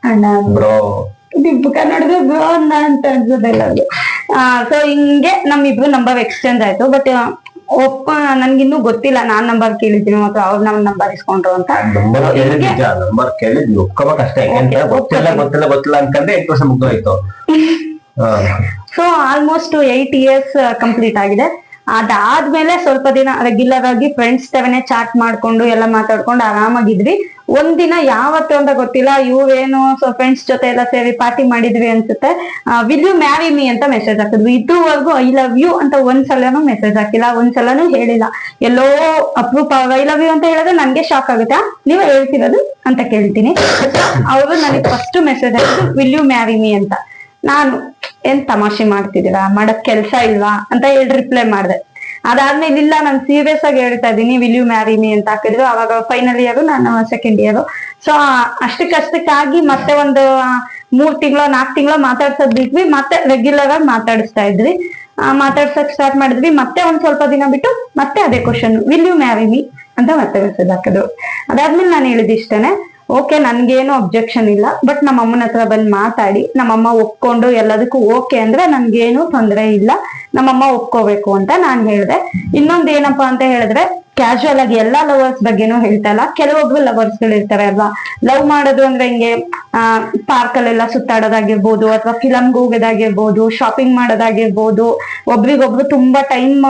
ಅಣ್ಣ ಬ್ರೋ ದಿಬ್ಬ ಕನ್ನಡದ ಬ್ರೋ ಅಣ್ಣ ಅಂತ ಅನ್ಸೋದೆಲ್ಲ ಅದು. ಸೊ ಹಿಂಗೆ ನಮ್ಮಿಬ್ರು ನಂಬರ್ ಎಕ್ಸ್ಚೇಂಜ್ ಆಯ್ತು. ಬಟ್ ಒಪ್ಪ ನನ್ಗಿನ್ನೂ ಗೊತ್ತಿಲ್ಲ. ನಾನ್ ನಂಬರ್ ಕೇಳಿದ್ದೀನಿ ಮತ್ತು ಅವ್ರ ನಮ್ ನಂಬರ್ ಇಸ್ಕೊಂಡ್ರು ಅಂತ. ನಂಬರ್ ಕೇಳಿದ್ ನಿಜ. ನಂಬರ್ ಕೇಳಿದ್ ಒಪ್ಕೋಬೇಕು ಅಷ್ಟೇ. ಯಾಕೆಂದ್ರೆ ಗೊತ್ತಿಲ್ಲ ಗೊತ್ತಿಲ್ಲ ಗೊತ್ತಿಲ್ಲ ಅನ್ಕಂದ್ರೆ ಎಂಟು ವರ್ಷ ಮುಗ್ದೋಯ್ತು. So almost eight years complete ಆಗಿದೆ. ಅದಾದ್ಮೇಲೆ ಸ್ವಲ್ಪ ದಿನ ರೆಗ್ಯುಲರ್ ಆಗಿ ಫ್ರೆಂಡ್ಸ್ ತವನೇ ಚಾಟ್ ಮಾಡ್ಕೊಂಡು ಎಲ್ಲ ಮಾತಾಡ್ಕೊಂಡು ಆರಾಮಾಗಿದ್ವಿ. ಒಂದಿನ ಯಾವತ್ತು ಅಂತ ಗೊತ್ತಿಲ್ಲ. ಇವೇನು ಸೊ ಫ್ರೆಂಡ್ಸ್ ಜೊತೆ ಎಲ್ಲ ಸೇರಿ ಪಾರ್ಟಿ ಮಾಡಿದ್ವಿ ಅನ್ಸುತ್ತೆ. ವಿಲ್ ಯು ಮ್ಯಾರಿ ಮೀ ಅಂತ ಮೆಸೇಜ್ ಹಾಕಿದ್ವಿ. ಇದುವರೆಗೂ ಐ ಲವ್ ಯು ಅಂತ ಒಂದ್ಸಲನೂ ಮೆಸೇಜ್ ಹಾಕಿಲ್ಲ. ಒಂದ್ಸಲನು ಹೇಳಿಲ್ಲ. ಎಲ್ಲೋ ಅಪ್ರೂಪ್ ಐ ಲವ್ ಯು ಅಂತ ಹೇಳಿದ್ರೆ ನನ್ಗೆ ಶಾಕ್ ಆಗುತ್ತೆ. ನೀವು ಹೇಳ್ತಿರೋದು ಅಂತ ಕೇಳ್ತೀನಿ. ಅವರು ನನಗೆ ಫಸ್ಟ್ ಮೆಸೇಜ್ ಹಾಕಿದ್ರು ವಿಲ್ ಯು ಮ್ಯಾರಿ ಮೀ ಅಂತ. ನಾನು, ಏನ್ ತಮಾಷೆ ಮಾಡ್ತಿದ್ದೀರಾ? ಮಾಡಕ್ ಕೆಲ್ಸ ಇಲ್ವಾ? ಅಂತ ಹೇಳಿ ರಿಪ್ಲೈ ಮಾಡ್ದೆ. ಅದಾದ್ಮೇಲೆ ಇಲ್ಲ, ನಾನು ಸೀರಿಯಸ್ ಆಗಿ ಹೇಳ್ತಾ ಇದ್ದೀನಿ ವಿಲ್ ಯು ಮ್ಯಾರಿ ಮೀ ಅಂತ ಹಾಕಿದ್ರು. ಅವಾಗ ಫೈನಲ್ ಇಯರ್ ನಾನು ಸೆಕೆಂಡ್ ಇಯರ್ ಸೊ ಅಷ್ಟಕ್ಕಷ್ಟಕ್ಕಾಗಿ ಮತ್ತೆ ಒಂದು ಮೂರ್ ತಿಂಗಳು ನಾಲ್ಕು ತಿಂಗಳು ಮಾತಾಡ್ಸೋದ್ ಬಿಟ್ವಿ. ಮತ್ತೆ ರೆಗ್ಯುಲರ್ ಆಗಿ ಮಾತಾಡಿಸ್ತಾ ಇದ್ವಿ. ಮಾತಾಡ್ಸಕ್ ಸ್ಟಾರ್ಟ್ ಮಾಡಿದ್ವಿ. ಮತ್ತೆ ಒಂದ್ ಸ್ವಲ್ಪ ದಿನ ಬಿಟ್ಟು ಮತ್ತೆ ಅದೇ question will you marry me ಅಂತ ಮತ್ತೆ ಮೆಸೇಜ್ ಹಾಕಿದ್ರು. ಅದಾದ್ಮೇಲೆ ನಾನು ಹೇಳಿದ್ ಇಷ್ಟೇನೆ. ಓಕೆ ನನ್ಗೇನು ಅಬ್ಜೆಕ್ಷನ್ ಇಲ್ಲ. ಬಟ್ ನಮ್ಮ ಅಮ್ಮನ ಹತ್ರ ಬಂದು ಮಾತಾಡಿ, ನಮ್ಮಮ್ಮ ಒಪ್ಕೊಂಡು ಎಲ್ಲದಕ್ಕೂ ಓಕೆ ಅಂದ್ರೆ ನನ್ಗೇನು ತೊಂದರೆ ಇಲ್ಲ. ನಮ್ಮಮ್ಮ ಒಪ್ಕೋಬೇಕು ಅಂತ ನಾನ್ ಹೇಳ್ದೆ. ಇನ್ನೊಂದ್ ಏನಪ್ಪಾ ಅಂತ ಹೇಳಿದ್ರೆ ಕ್ಯಾಶುವಲ್ ಆಗಿ ಎಲ್ಲಾ ಲವರ್ಸ್ ಬಗ್ಗೆನೂ ಹೇಳ್ತಾ ಇಲ್ಲ ಕೆಲವೊಬ್ರು ಲವರ್ಸ್ಗಳು ಇರ್ತಾರೆ ಅಲ್ವಾ? ಲವ್ ಮಾಡೋದು ಅಂದ್ರೆ ಹಿಂಗೆ, ಆ ಪಾರ್ಕ್ ಅಲ್ಲೆಲ್ಲ ಸುತ್ತಾಡೋದಾಗಿರ್ಬೋದು ಅಥವಾ ಫಿಲಮ್ಗೆ ಹೋಗೋದಾಗಿರ್ಬೋದು ಶಾಪಿಂಗ್ ಮಾಡೋದಾಗಿರ್ಬೋದು, ಒಬ್ರಿಗೊಬ್ರು ತುಂಬಾ ಟೈಮ್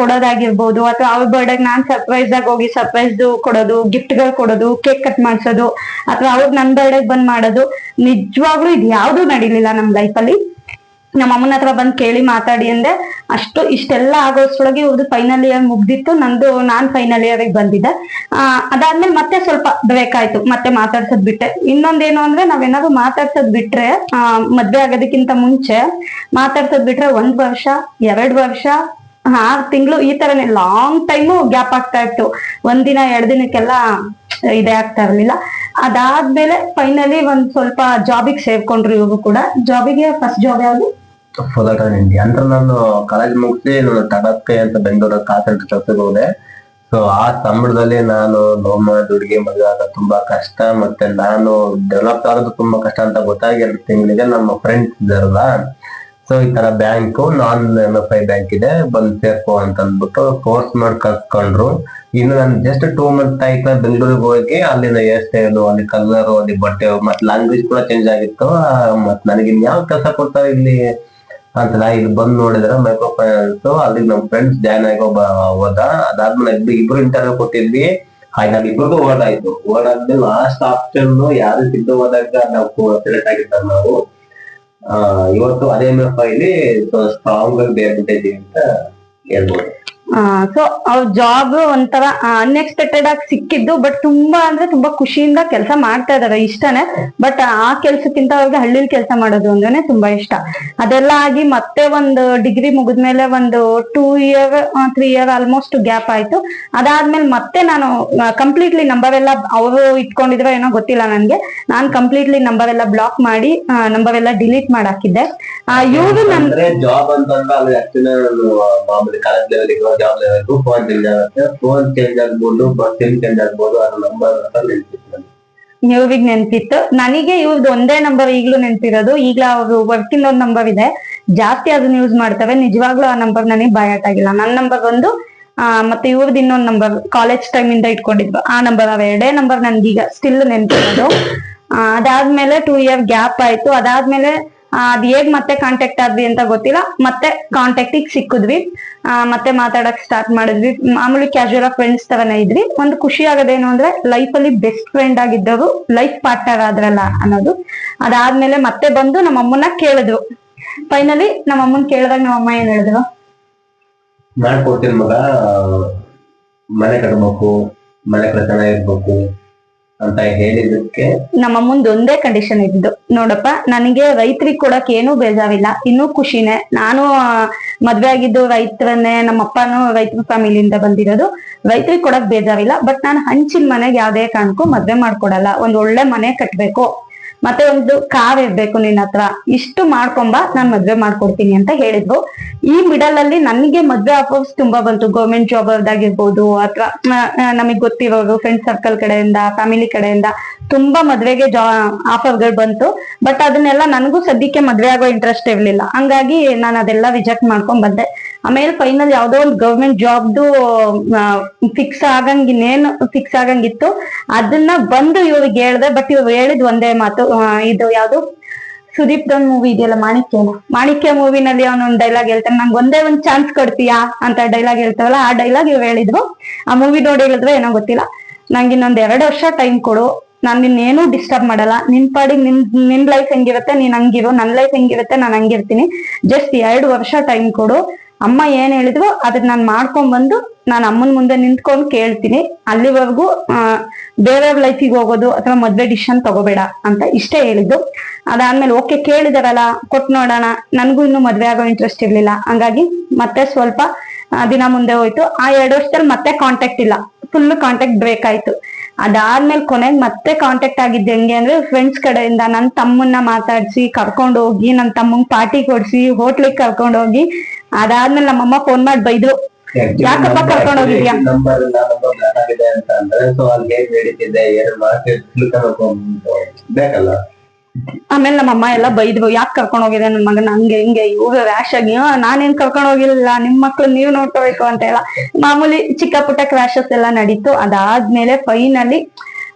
ಕೊಡೋದಾಗಿರ್ಬೋದು, ಅಥವಾ ಅವ್ರ ಬರ್ಡೇಗ್ ನಾನ್ ಸರ್ಪ್ರೈಸ್ ಆಗಿ ಹೋಗಿ ಸರ್ಪ್ರೈಸ್ ಕೊಡೋದು ಗಿಫ್ಟ್ಗಳು ಕೊಡೋದು ಕೇಕ್ ಕಟ್ ಮಾಡ್ಸೋದು, ಅಥವಾ ಅವ್ರು ನನ್ ಬರ್ಡೇಗ್ ಬಂದ್ ಮಾಡೋದು, ನಿಜವಾಗ್ಲೂ ಇದು ಯಾವ್ದು ನಡೀಲಿಲ್ಲ ನಮ್ ಲೈಫಲ್ಲಿ ನಮ್ಮ ಅಮ್ಮನ ಹತ್ರ ಬಂದ್ ಕೇಳಿ ಮಾತಾಡಿ ಅಂದೆ. ಅಷ್ಟು ಇಷ್ಟೆಲ್ಲ ಆಗೋಷ್ಟ್ರೊಳಗೆ ಇವ್ರದ್ದು ಫೈನಲ್ ಇಯರ್ ಮುಗ್ದಿತ್ತು. ನಂದು ನಾನ್ ಫೈನಲ್ ಇಯರ್ ಬಂದಿದ್ದೆ. ಆ, ಅದಾದ್ಮೇಲೆ ಮತ್ತೆ ಸ್ವಲ್ಪ ಬ್ರೇಕ್ ಆಯ್ತು. ಮತ್ತೆ ಮಾತಾಡ್ಸದ್ ಬಿಟ್ಟೆ. ಇನ್ನೊಂದೇನು ಅಂದ್ರೆ ನಾವೇನಾದ್ರು ಮಾತಾಡ್ಸದ್ ಬಿಟ್ರೆ, ಆ, ಮದ್ವೆ ಆಗೋದಕ್ಕಿಂತ ಮುಂಚೆ ಮಾತಾಡ್ಸದ್ ಬಿಟ್ರೆ ಒಂದ್ ವರ್ಷ, ಎರಡ್ ವರ್ಷ ಆರ್ ತಿಂಗಳು ಈ ತರನೇ ಲಾಂಗ್ ಟೈಮು ಗ್ಯಾಪ್ ಆಗ್ತಾ ಇತ್ತು. ಒಂದಿನ ಎರಡ್ ದಿನಕ್ಕೆಲ್ಲ ಇದೇ ಆಗ್ತಾ ಇರ್ಲಿಲ್ಲ. ಅದಾದ್ಮೇಲೆ ಫೈನಲಿ ಒಂದ್ ಸ್ವಲ್ಪ ಜಾಬಿಗೆ ಸೇರ್ಕೊಂಡ್ರು ಇವರು ಕೂಡ. ಜಾಬಿಗೆ ಫಸ್ಟ್ ಜಾಬ್ ಯಾವ್ದು? ಫೋದಾಟ ಇಂಡಿಯಾ ಅಂದ್ರೆ ನಾನು ಕಾಲೇಜ್ ಮುಗಿಸಿ ನಾನು ತಡಕ್ಕೆ ಅಂತ ಬೆಂಗಳೂರ ಕಾಸಲ್ ಕೆಲಸಕ್ಕೆ ಹೋದೆ. ಸೊ ಆ ಸಂಬಳದಲ್ಲಿ ನಾನು ಲವ್ ಮಾಡಿ ಹುಡುಗಿ ಮದುವೆ ತುಂಬಾ ಕಷ್ಟ ಮತ್ತೆ ನಾನು ಡೆವಲಪ್ ಆಗೋದು ತುಂಬಾ ಕಷ್ಟ ಅಂತ ಗೊತ್ತಾಗಿ ಎರಡು ತಿಂಗಳಿಗೆ ನಮ್ಮ ಫ್ರೆಂಡ್ಸ್ ಇದ್ದಾರಲ್ಲ. ಸೊ ಈ ತರ ಬ್ಯಾಂಕು ನಾನ್ ಎಂ ಎಫ್ ಐ ಬ್ಯಾಂಕ್ ಇದೆ. ಬಂದ್ ಸೇರ್ಕೋ ಅಂತ ಅಂದ್ಬಿಟ್ಟು ಕೋರ್ಸ್ ಮಾಡಿ ಕರ್ಕೊಂಡ್ರು ಇನ್ನು ನಾನು ಜಸ್ಟ್ ಟೂ ಮಂತ್ ಆಯ್ತು ಬೆಂಗಳೂರಿಗೆ ಹೋಗಿ ಅಲ್ಲಿನ ಹೇರ್ ಸ್ಟೈಲು ಅಲ್ಲಿ ಕಲರ್ ಅಲ್ಲಿ ಬಟ್ಟೆ, ಮತ್ತೆ ಲ್ಯಾಂಗ್ವೇಜ್ ಕೂಡ ಚೇಂಜ್ ಆಗಿತ್ತು. ಮತ್ ನನಗೆ ಯಾವ ಕೆಲಸ ಕೊಡ್ತಾರೆ ಇಲ್ಲಿ ಅಂತ ನಾ ಇಲ್ಲಿ ಬಂದ್ ನೋಡಿದ್ರೆ ಮೈಕ್ರೋ ಫೈನಾನ್ಸ್ ಅಲ್ಲಿ ನಮ್ ಫ್ರೆಂಡ್ಸ್ ಜಾಯ್ನ್ ಆಗಿ ಒಬ್ಬ ಹೋದ. ಅದಾದ್ಮೇಲೆ ಇಬ್ರು ಇಂಟರ್ವ್ಯೂ ಕೊಟ್ಟಿದ್ವಿ. ಹಾಗೆ ನಾವ್ ಇಬ್ರಿಗೂ ವರ್ಡ್ ಓಡಾದ್ಮೇಲೆ ಲಾಸ್ಟ್ ಆಪ್ಷನ್ ಯಾರು ಸಿದ್ಧ ಹೋದಾಗ ನಾವು ಸೆಲೆಕ್ಟ್ ಆಗಿದ್ದಾರೆ ನಾವು. ಇವತ್ತು ಅದೇ ಎಂ ಸ್ಟ್ರಾಂಗ್ ಆಗಿ ಬೇರ್ಬಿಟ್ಟಿದ್ದೀವಿ ಅಂತ ಹೇಳ್ಬೋದು. ಸೊ ಅವ್ರ ಜಾಬ್ ಒಂಥರ ಅನ್ಎಕ್ಸ್ಪೆಕ್ಟೆಡ್ ಆಗಿ ಸಿಕ್ಕಿದ್ದು ಬಟ್ ತುಂಬಾ ಅಂದ್ರೆ ತುಂಬಾ ಖುಷಿಯಿಂದ ಕೆಲಸ ಮಾಡ್ತಾ ಇದಾರೆ ಇಷ್ಟನೇ. ಬಟ್ ಆ ಕೆಲ್ಸಕ್ಕಿಂತ ಅವ್ರಿಗೆ ಹಳ್ಳಿಲಿ ಕೆಲಸ ಮಾಡೋದು ಅಂದ್ರೆ ತುಂಬಾ ಇಷ್ಟ. ಅದೆಲ್ಲ ಆಗಿ ಮತ್ತೆ ಒಂದು ಡಿಗ್ರಿ ಮುಗಿದ್ಮೇಲೆ ಒಂದು two year three year almost gap ಆಯ್ತು. ಅದಾದ್ಮೇಲೆ ಮತ್ತೆ ನಾನು ಕಂಪ್ಲೀಟ್ಲಿ ನಂಬರ್ ಎಲ್ಲ ಅವರು ಇಟ್ಕೊಂಡಿದ್ರೋ ಏನೋ ಗೊತ್ತಿಲ್ಲ ನನ್ಗೆ. ನಾನ್ ಕಂಪ್ಲೀಟ್ಲಿ ನಂಬರ್ ಎಲ್ಲ ಬ್ಲಾಕ್ ಮಾಡಿ ನಂಬರ್ ಎಲ್ಲ ಡಿಲೀಟ್ ಮಾಡಾಕಿದ್ದೆ. ಇವರು ನನ್ ಜಾಬ್ ಅಂತಂದ್ರೆ ಜಾಬ್ ಚೇಂಜ್ ಆಗುತ್ತೆ ಫೋನ್ ಚೇಂಜ್ ಆಗ್ಬೋದು ಅದ್ರ ನಂಬರ್ ಅಂತ ನೆನ್ಪಿತ್ತು. ನನಗೆ. ಇವ್ರದ್ದು ಒಂದೇ ನಂಬರ್ ಈಗ್ಲೂ ನೆನ್ಪಿರೋದು. ಈಗ ಅವ್ರು ವರ್ಕಿಂಗ್ ಒಂದ್ ನಂಬರ್ ಇದೆ. ಜಾಸ್ತಿ ಅದನ್ನ ಯೂಸ್ ಮಾಡ್ತವೆ. ನಿಜವಾಗ್ಲೂ ಆ ನಂಬರ್ ನನಗೆ ಬಯಾಟ್ ಆಗಿಲ್ಲ. ನನ್ನ ನಂಬರ್ ಒಂದು ಆ, ಮತ್ತೆ ಇವ್ರದ್ದು ಇನ್ನೊಂದ್ ನಂಬರ್ ಕಾಲೇಜ್ ಟೈಮ್ ಇಂದ ಇಟ್ಕೊಂಡಿದ್ರು ಆ ನಂಬರ್ ಅವ. ಎರಡೇ ನಂಬರ್ ನನ್ಗೀಗ ಸ್ಟಿಲ್ ನೆನ್ಪಿರೋದು. ಆ, ಅದಾದ್ಮೇಲೆ ಟೂ ಇಯರ್ ಗ್ಯಾಪ್ ಆಯ್ತು. ಅದಾದ್ಮೇಲೆ ಆ, ಅದ್ ಹೇಗ್ ಮತ್ತೆ ಕಾಂಟ್ಯಾಕ್ಟ್ ಆದ್ವಿ ಅಂತ ಗೊತ್ತಿಲ್ಲ. ಮತ್ತೆ ಕಾಂಟ್ಯಾಕ್ಟಿಗೆ ಸಿಕ್ಕಿದ್ವಿ. ಮತ್ತೆ ಮಾತಾಡಕ್ ಸ್ಟಾರ್ಟ್ ಮಾಡಿದ್ವಿ. ಮಾಮೂಲಿ ಕ್ಯಾಶುವಲ್ ಫ್ರೆಂಡ್ಸ್ ತರನೇ ಇದ್ವಿ. ಒಂದು ಖುಷಿ ಆಗೋದೇನು ಅಂದ್ರೆ ಲೈಫ್ ಅಲ್ಲಿ ಬೆಸ್ಟ್ ಫ್ರೆಂಡ್ ಆಗಿದ್ದವರು ಲೈಫ್ ಪಾರ್ಟ್ನರ್ ಆದ್ರಲ್ಲ ಅನ್ನೋದು. ಅದಾದ್ಮೇಲೆ ಮತ್ತೆ ಬಂದು ನಮ್ಮ ಅಮ್ಮನ ಕೇಳಿದ್ರು. ಫೈನಲಿ ನಮ್ಮ ಅಮ್ಮನ್ ಕೇಳಿದಾಗ ನಮ್ಮ ಅಮ್ಮ ಏನ್ ಹೇಳಿದ್ರು? ಮಾಡ್ಕೊಡ್ತೀನಿ ಮಗ. ಮನೆ ಕಟ್ಬೇಕು, ಮನೆ ಕಟ್ಟಣ ಚೆನ್ನಾಗಿರ್ಬೇಕು ಅಂತ ಹೇಳಿದಕ್ಕೆ ನಮ್ಮ ಮುಂದೆ ಒಂದೇ ಕಂಡೀಷನ್ ಇದ್ದು ನೋಡಪ್ಪ, ನನಗೆ ರೈತರಿಗೆ ಕೊಡಕ್ ಏನೂ ಬೇಜಾರಿಲ್ಲ, ಇನ್ನೂ ಖುಷಿನೇ. ನಾನು ಮದ್ವೆ ಆಗಿದ್ದು ರೈತರನ್ನೇ ನಮ್ಮ ಅಪ್ಪನೂ ರೈತರ ಫ್ಯಾಮಿಲಿಯಿಂದ ಬಂದಿರೋದು. ರೈತರಿಗೆ ಕೊಡಕ್ ಬೇಜಾರಿಲ್ಲ, ಬಟ್ ನಾನು ಹಂಚಿನ ಮನೆಗೆ ಯಾವ್ದೇ ಕಾರಣಕ್ಕೂ ಮದ್ವೆ ಮಾಡ್ಕೊಡಲ್ಲ. ಒಂದ್ ಒಳ್ಳೆ ಮನೆ ಕಟ್ಬೇಕು. ಮತ್ತೆ ಒಂದು ಕಾರ್ ಇರ್ಬೇಕು ನಿನ್ನ ಹತ್ರ. ಇಷ್ಟು ಮಾಡ್ಕೊಂಬ, ನಾನ್ ಮದ್ವೆ ಮಾಡ್ಕೊಡ್ತೀನಿ ಅಂತ ಹೇಳಿದ್ರು. ಈ ಮಿಡಲ್ ಅಲ್ಲಿ ನನಗೆ ಮದ್ವೆ ಆಫರ್ಸ್ ತುಂಬಾ ಬಂತು. ಗೌರ್ಮೆಂಟ್ ಜಾಬ್ ಅವ್ರದ್ದಾಗಿರ್ಬೋದು ಅಥವಾ ನಮಗ್ ಗೊತ್ತಿರೋರು ಫ್ರೆಂಡ್ ಸರ್ಕಲ್ ಕಡೆಯಿಂದ ಫ್ಯಾಮಿಲಿ ಕಡೆಯಿಂದ ತುಂಬಾ ಮದ್ವೆಗೆ ಜಾ, ಆಫರ್ಗಳು ಬಂತು. ಬಟ್ ಅದನ್ನೆಲ್ಲ ನನಗೂ ಸದ್ಯಕ್ಕೆ ಮದ್ವೆ ಆಗೋ ಇಂಟ್ರೆಸ್ಟ್ ಇರ್ಲಿಲ್ಲ. ಹಂಗಾಗಿ ನಾನು ಅದೆಲ್ಲ ರಿಜೆಕ್ಟ್ ಮಾಡ್ಕೊಂಡ್ ಬಂದೆ ಆಮೇಲೆ ಫೈನಲ್ ಯಾವ್ದೋ ಒಂದು ಗವರ್ಮೆಂಟ್ ಜಾಬ್ದು ಫಿಕ್ಸ್ ಆಗಂಗ್ ಇನ್ನೇನು ಫಿಕ್ಸ್ ಆಗಂಗಿತ್ತು. ಅದನ್ನ ಬಂದು ಇವ್ರಿಗೆ ಹೇಳ್ದೆ ಬಟ್ ಇವ್ರು ಹೇಳಿದ್ ಒಂದೇ ಮಾತು ಇದು ಯಾವ್ದು? ಸುದೀಪ್ ದನ್ ಮೂವಿ ಇದೆಯಲ್ಲ, ಮಾಣಿಕ್ಯ ಮಾಣಿಕ್ಯ ಮೂವಿನಲ್ಲಿ ಅವನೊಂದ್ ಡೈಲಾಗ್ ಹೇಳ್ತಾನೆ, ನಂಗೆ ಒಂದೇ ಒಂದ್ ಚಾನ್ಸ್ ಕೊಡ್ತೀಯಾ? ಅಂತ ಡೈಲಾಗ್ ಹೇಳ್ತಾವಲ್ಲ ಆ ಡೈಲಾಗ್ ಇವ್ ಹೇಳಿದ್ರು. ಆ ಮೂವಿ ನೋಡಿ ಹೇಳಿದ್ರೆ ಏನೋ ಗೊತ್ತಿಲ್ಲ. ನಂಗೆ ಇನ್ನೊಂದ್ ಎರಡು ವರ್ಷ ಟೈಮ್ ಕೊಡು. ನಾನ್ ನಿನ್ನೇನು ಡಿಸ್ಟರ್ಬ್ ಮಾಡಲ್ಲ. ನಿನ್ ಪಾಡಿಗೆ ನಿನ್ ನಿನ್ ಲೈಫ್ ಹೆಂಗಿರುತ್ತೆ, ನೀನ್ ಹಂಗಿರು. ನನ್ ಲೈಫ್ ಹೆಂಗಿರುತ್ತೆ, ನಾನ್ ಹಂಗಿರ್ತೀನಿ. ಜಸ್ಟ್ ಎರಡು ವರ್ಷ ಟೈಮ್ ಕೊಡು. ಅಮ್ಮ ಏನ್ ಹೇಳಿದ್ರು ಅದನ್ನ ನಾನ್ ಮಾಡ್ಕೊಂಡ್ ಬಂದು ನಾನು ಅಮ್ಮನ್ ಮುಂದೆ ನಿಂತ್ಕೊಂಡು ಕೇಳ್ತೀನಿ. ಅಲ್ಲಿವರೆಗೂ ಬೇರೆಯವ್ರ ಲೈಫಿಗೆ ಹೋಗೋದು ಅಥವಾ ಮದ್ವೆ ಡಿಸಿಷನ್ ತಗೋಬೇಡ ಅಂತ ಇಷ್ಟೇ ಹೇಳಿದ್ದು. ಅದಾದ್ಮೇಲೆ ಓಕೆ ಕೇಳಿದಾರಲ್ಲ, ಕೊಟ್ ನೋಡೋಣ. ನನ್ಗೂ ಇನ್ನು ಮದ್ವೆ ಆಗೋ ಇಂಟ್ರೆಸ್ಟ್ ಇರ್ಲಿಲ್ಲ. ಹಂಗಾಗಿ ಮತ್ತೆ ಸ್ವಲ್ಪ ದಿನ ಮುಂದೆ ಹೋಯ್ತು. ಆ ಎರಡು ವರ್ಷದಲ್ಲಿ ಮತ್ತೆ ಕಾಂಟ್ಯಾಕ್ಟ್ ಇಲ್ಲ. ಫುಲ್ ಕಾಂಟ್ಯಾಕ್ಟ್ ಬ್ರೇಕ್ ಆಯ್ತು. ಅದಾದ್ಮೇಲೆ ಕೊನೆಗೆ ಮತ್ತೆ ಕಾಂಟ್ಯಾಕ್ಟ್ ಆಗಿದ್ದು ಹೆಂಗೆ ಅಂದ್ರೆ ಫ್ರೆಂಡ್ಸ್ ಕಡೆಯಿಂದ ನನ್ನ ತಮ್ಮನ್ನ ಮಾತಾಡ್ಸಿ, ಕರ್ಕೊಂಡು ಹೋಗಿ ನನ್ನ ತಮ್ಮಂಗ್ ಪಾರ್ಟಿ ಕೊಡ್ಸಿ ಹೋಟ್ಲಿಗೆ ಕರ್ಕೊಂಡು ಹೋಗಿ ಅದಾದ್ಮೇಲೆ ನಮ್ಮಮ್ಮ ಫೋನ್ ಮಾಡಿ ಬೈದ್ರು. ಯಾಕಪ್ಪ ಕರ್ಕೊಂಡು ಹೋಗಿದ್ಯಾ? ನಂಬರ್ ಆಗಿದೆ ಅಂತ ಅಂದ್ರೆ ಸೊ ಅಲ್ಲಿ ಹೇಗ್ ನಡೀತಿದೆ ಎರಡು ಮಾರ್ಕ್ ತಿಳ್ಕೊಬೇಕು ಬೇಕಲ್ಲ? ಆಮೇಲೆ ನಮ್ಮಮ್ಮ ಎಲ್ಲ ಬೈದ್ರು ಯಾಕೆ ಕರ್ಕೊಂಡು ಹೋಗಿದೆ ನನ್ನ ಮಗನ ಹಂಗೆ ಹಿಂಗೆ ಇವ್ರು ರ್ಯಾಶ್ ಆಗಿ "ಆ, ನಾನೇನ್ ಕರ್ಕೊಂಡು ಹೋಗಿಲ್ಲ ನಿಮ್ ಮಕ್ಳು ನೀವ್ ನೋಡ್ಕೋಬೇಕು ಅಂತ ಎಲ್ಲ ಮಾಮೂಲಿ ಚಿಕ್ಕ ಪುಟ್ಟ ಕ್ರಾಶಸ್ ಎಲ್ಲ ನಡೀತು. ಅದಾದ್ಮೇಲೆ ಫೈನಲಿ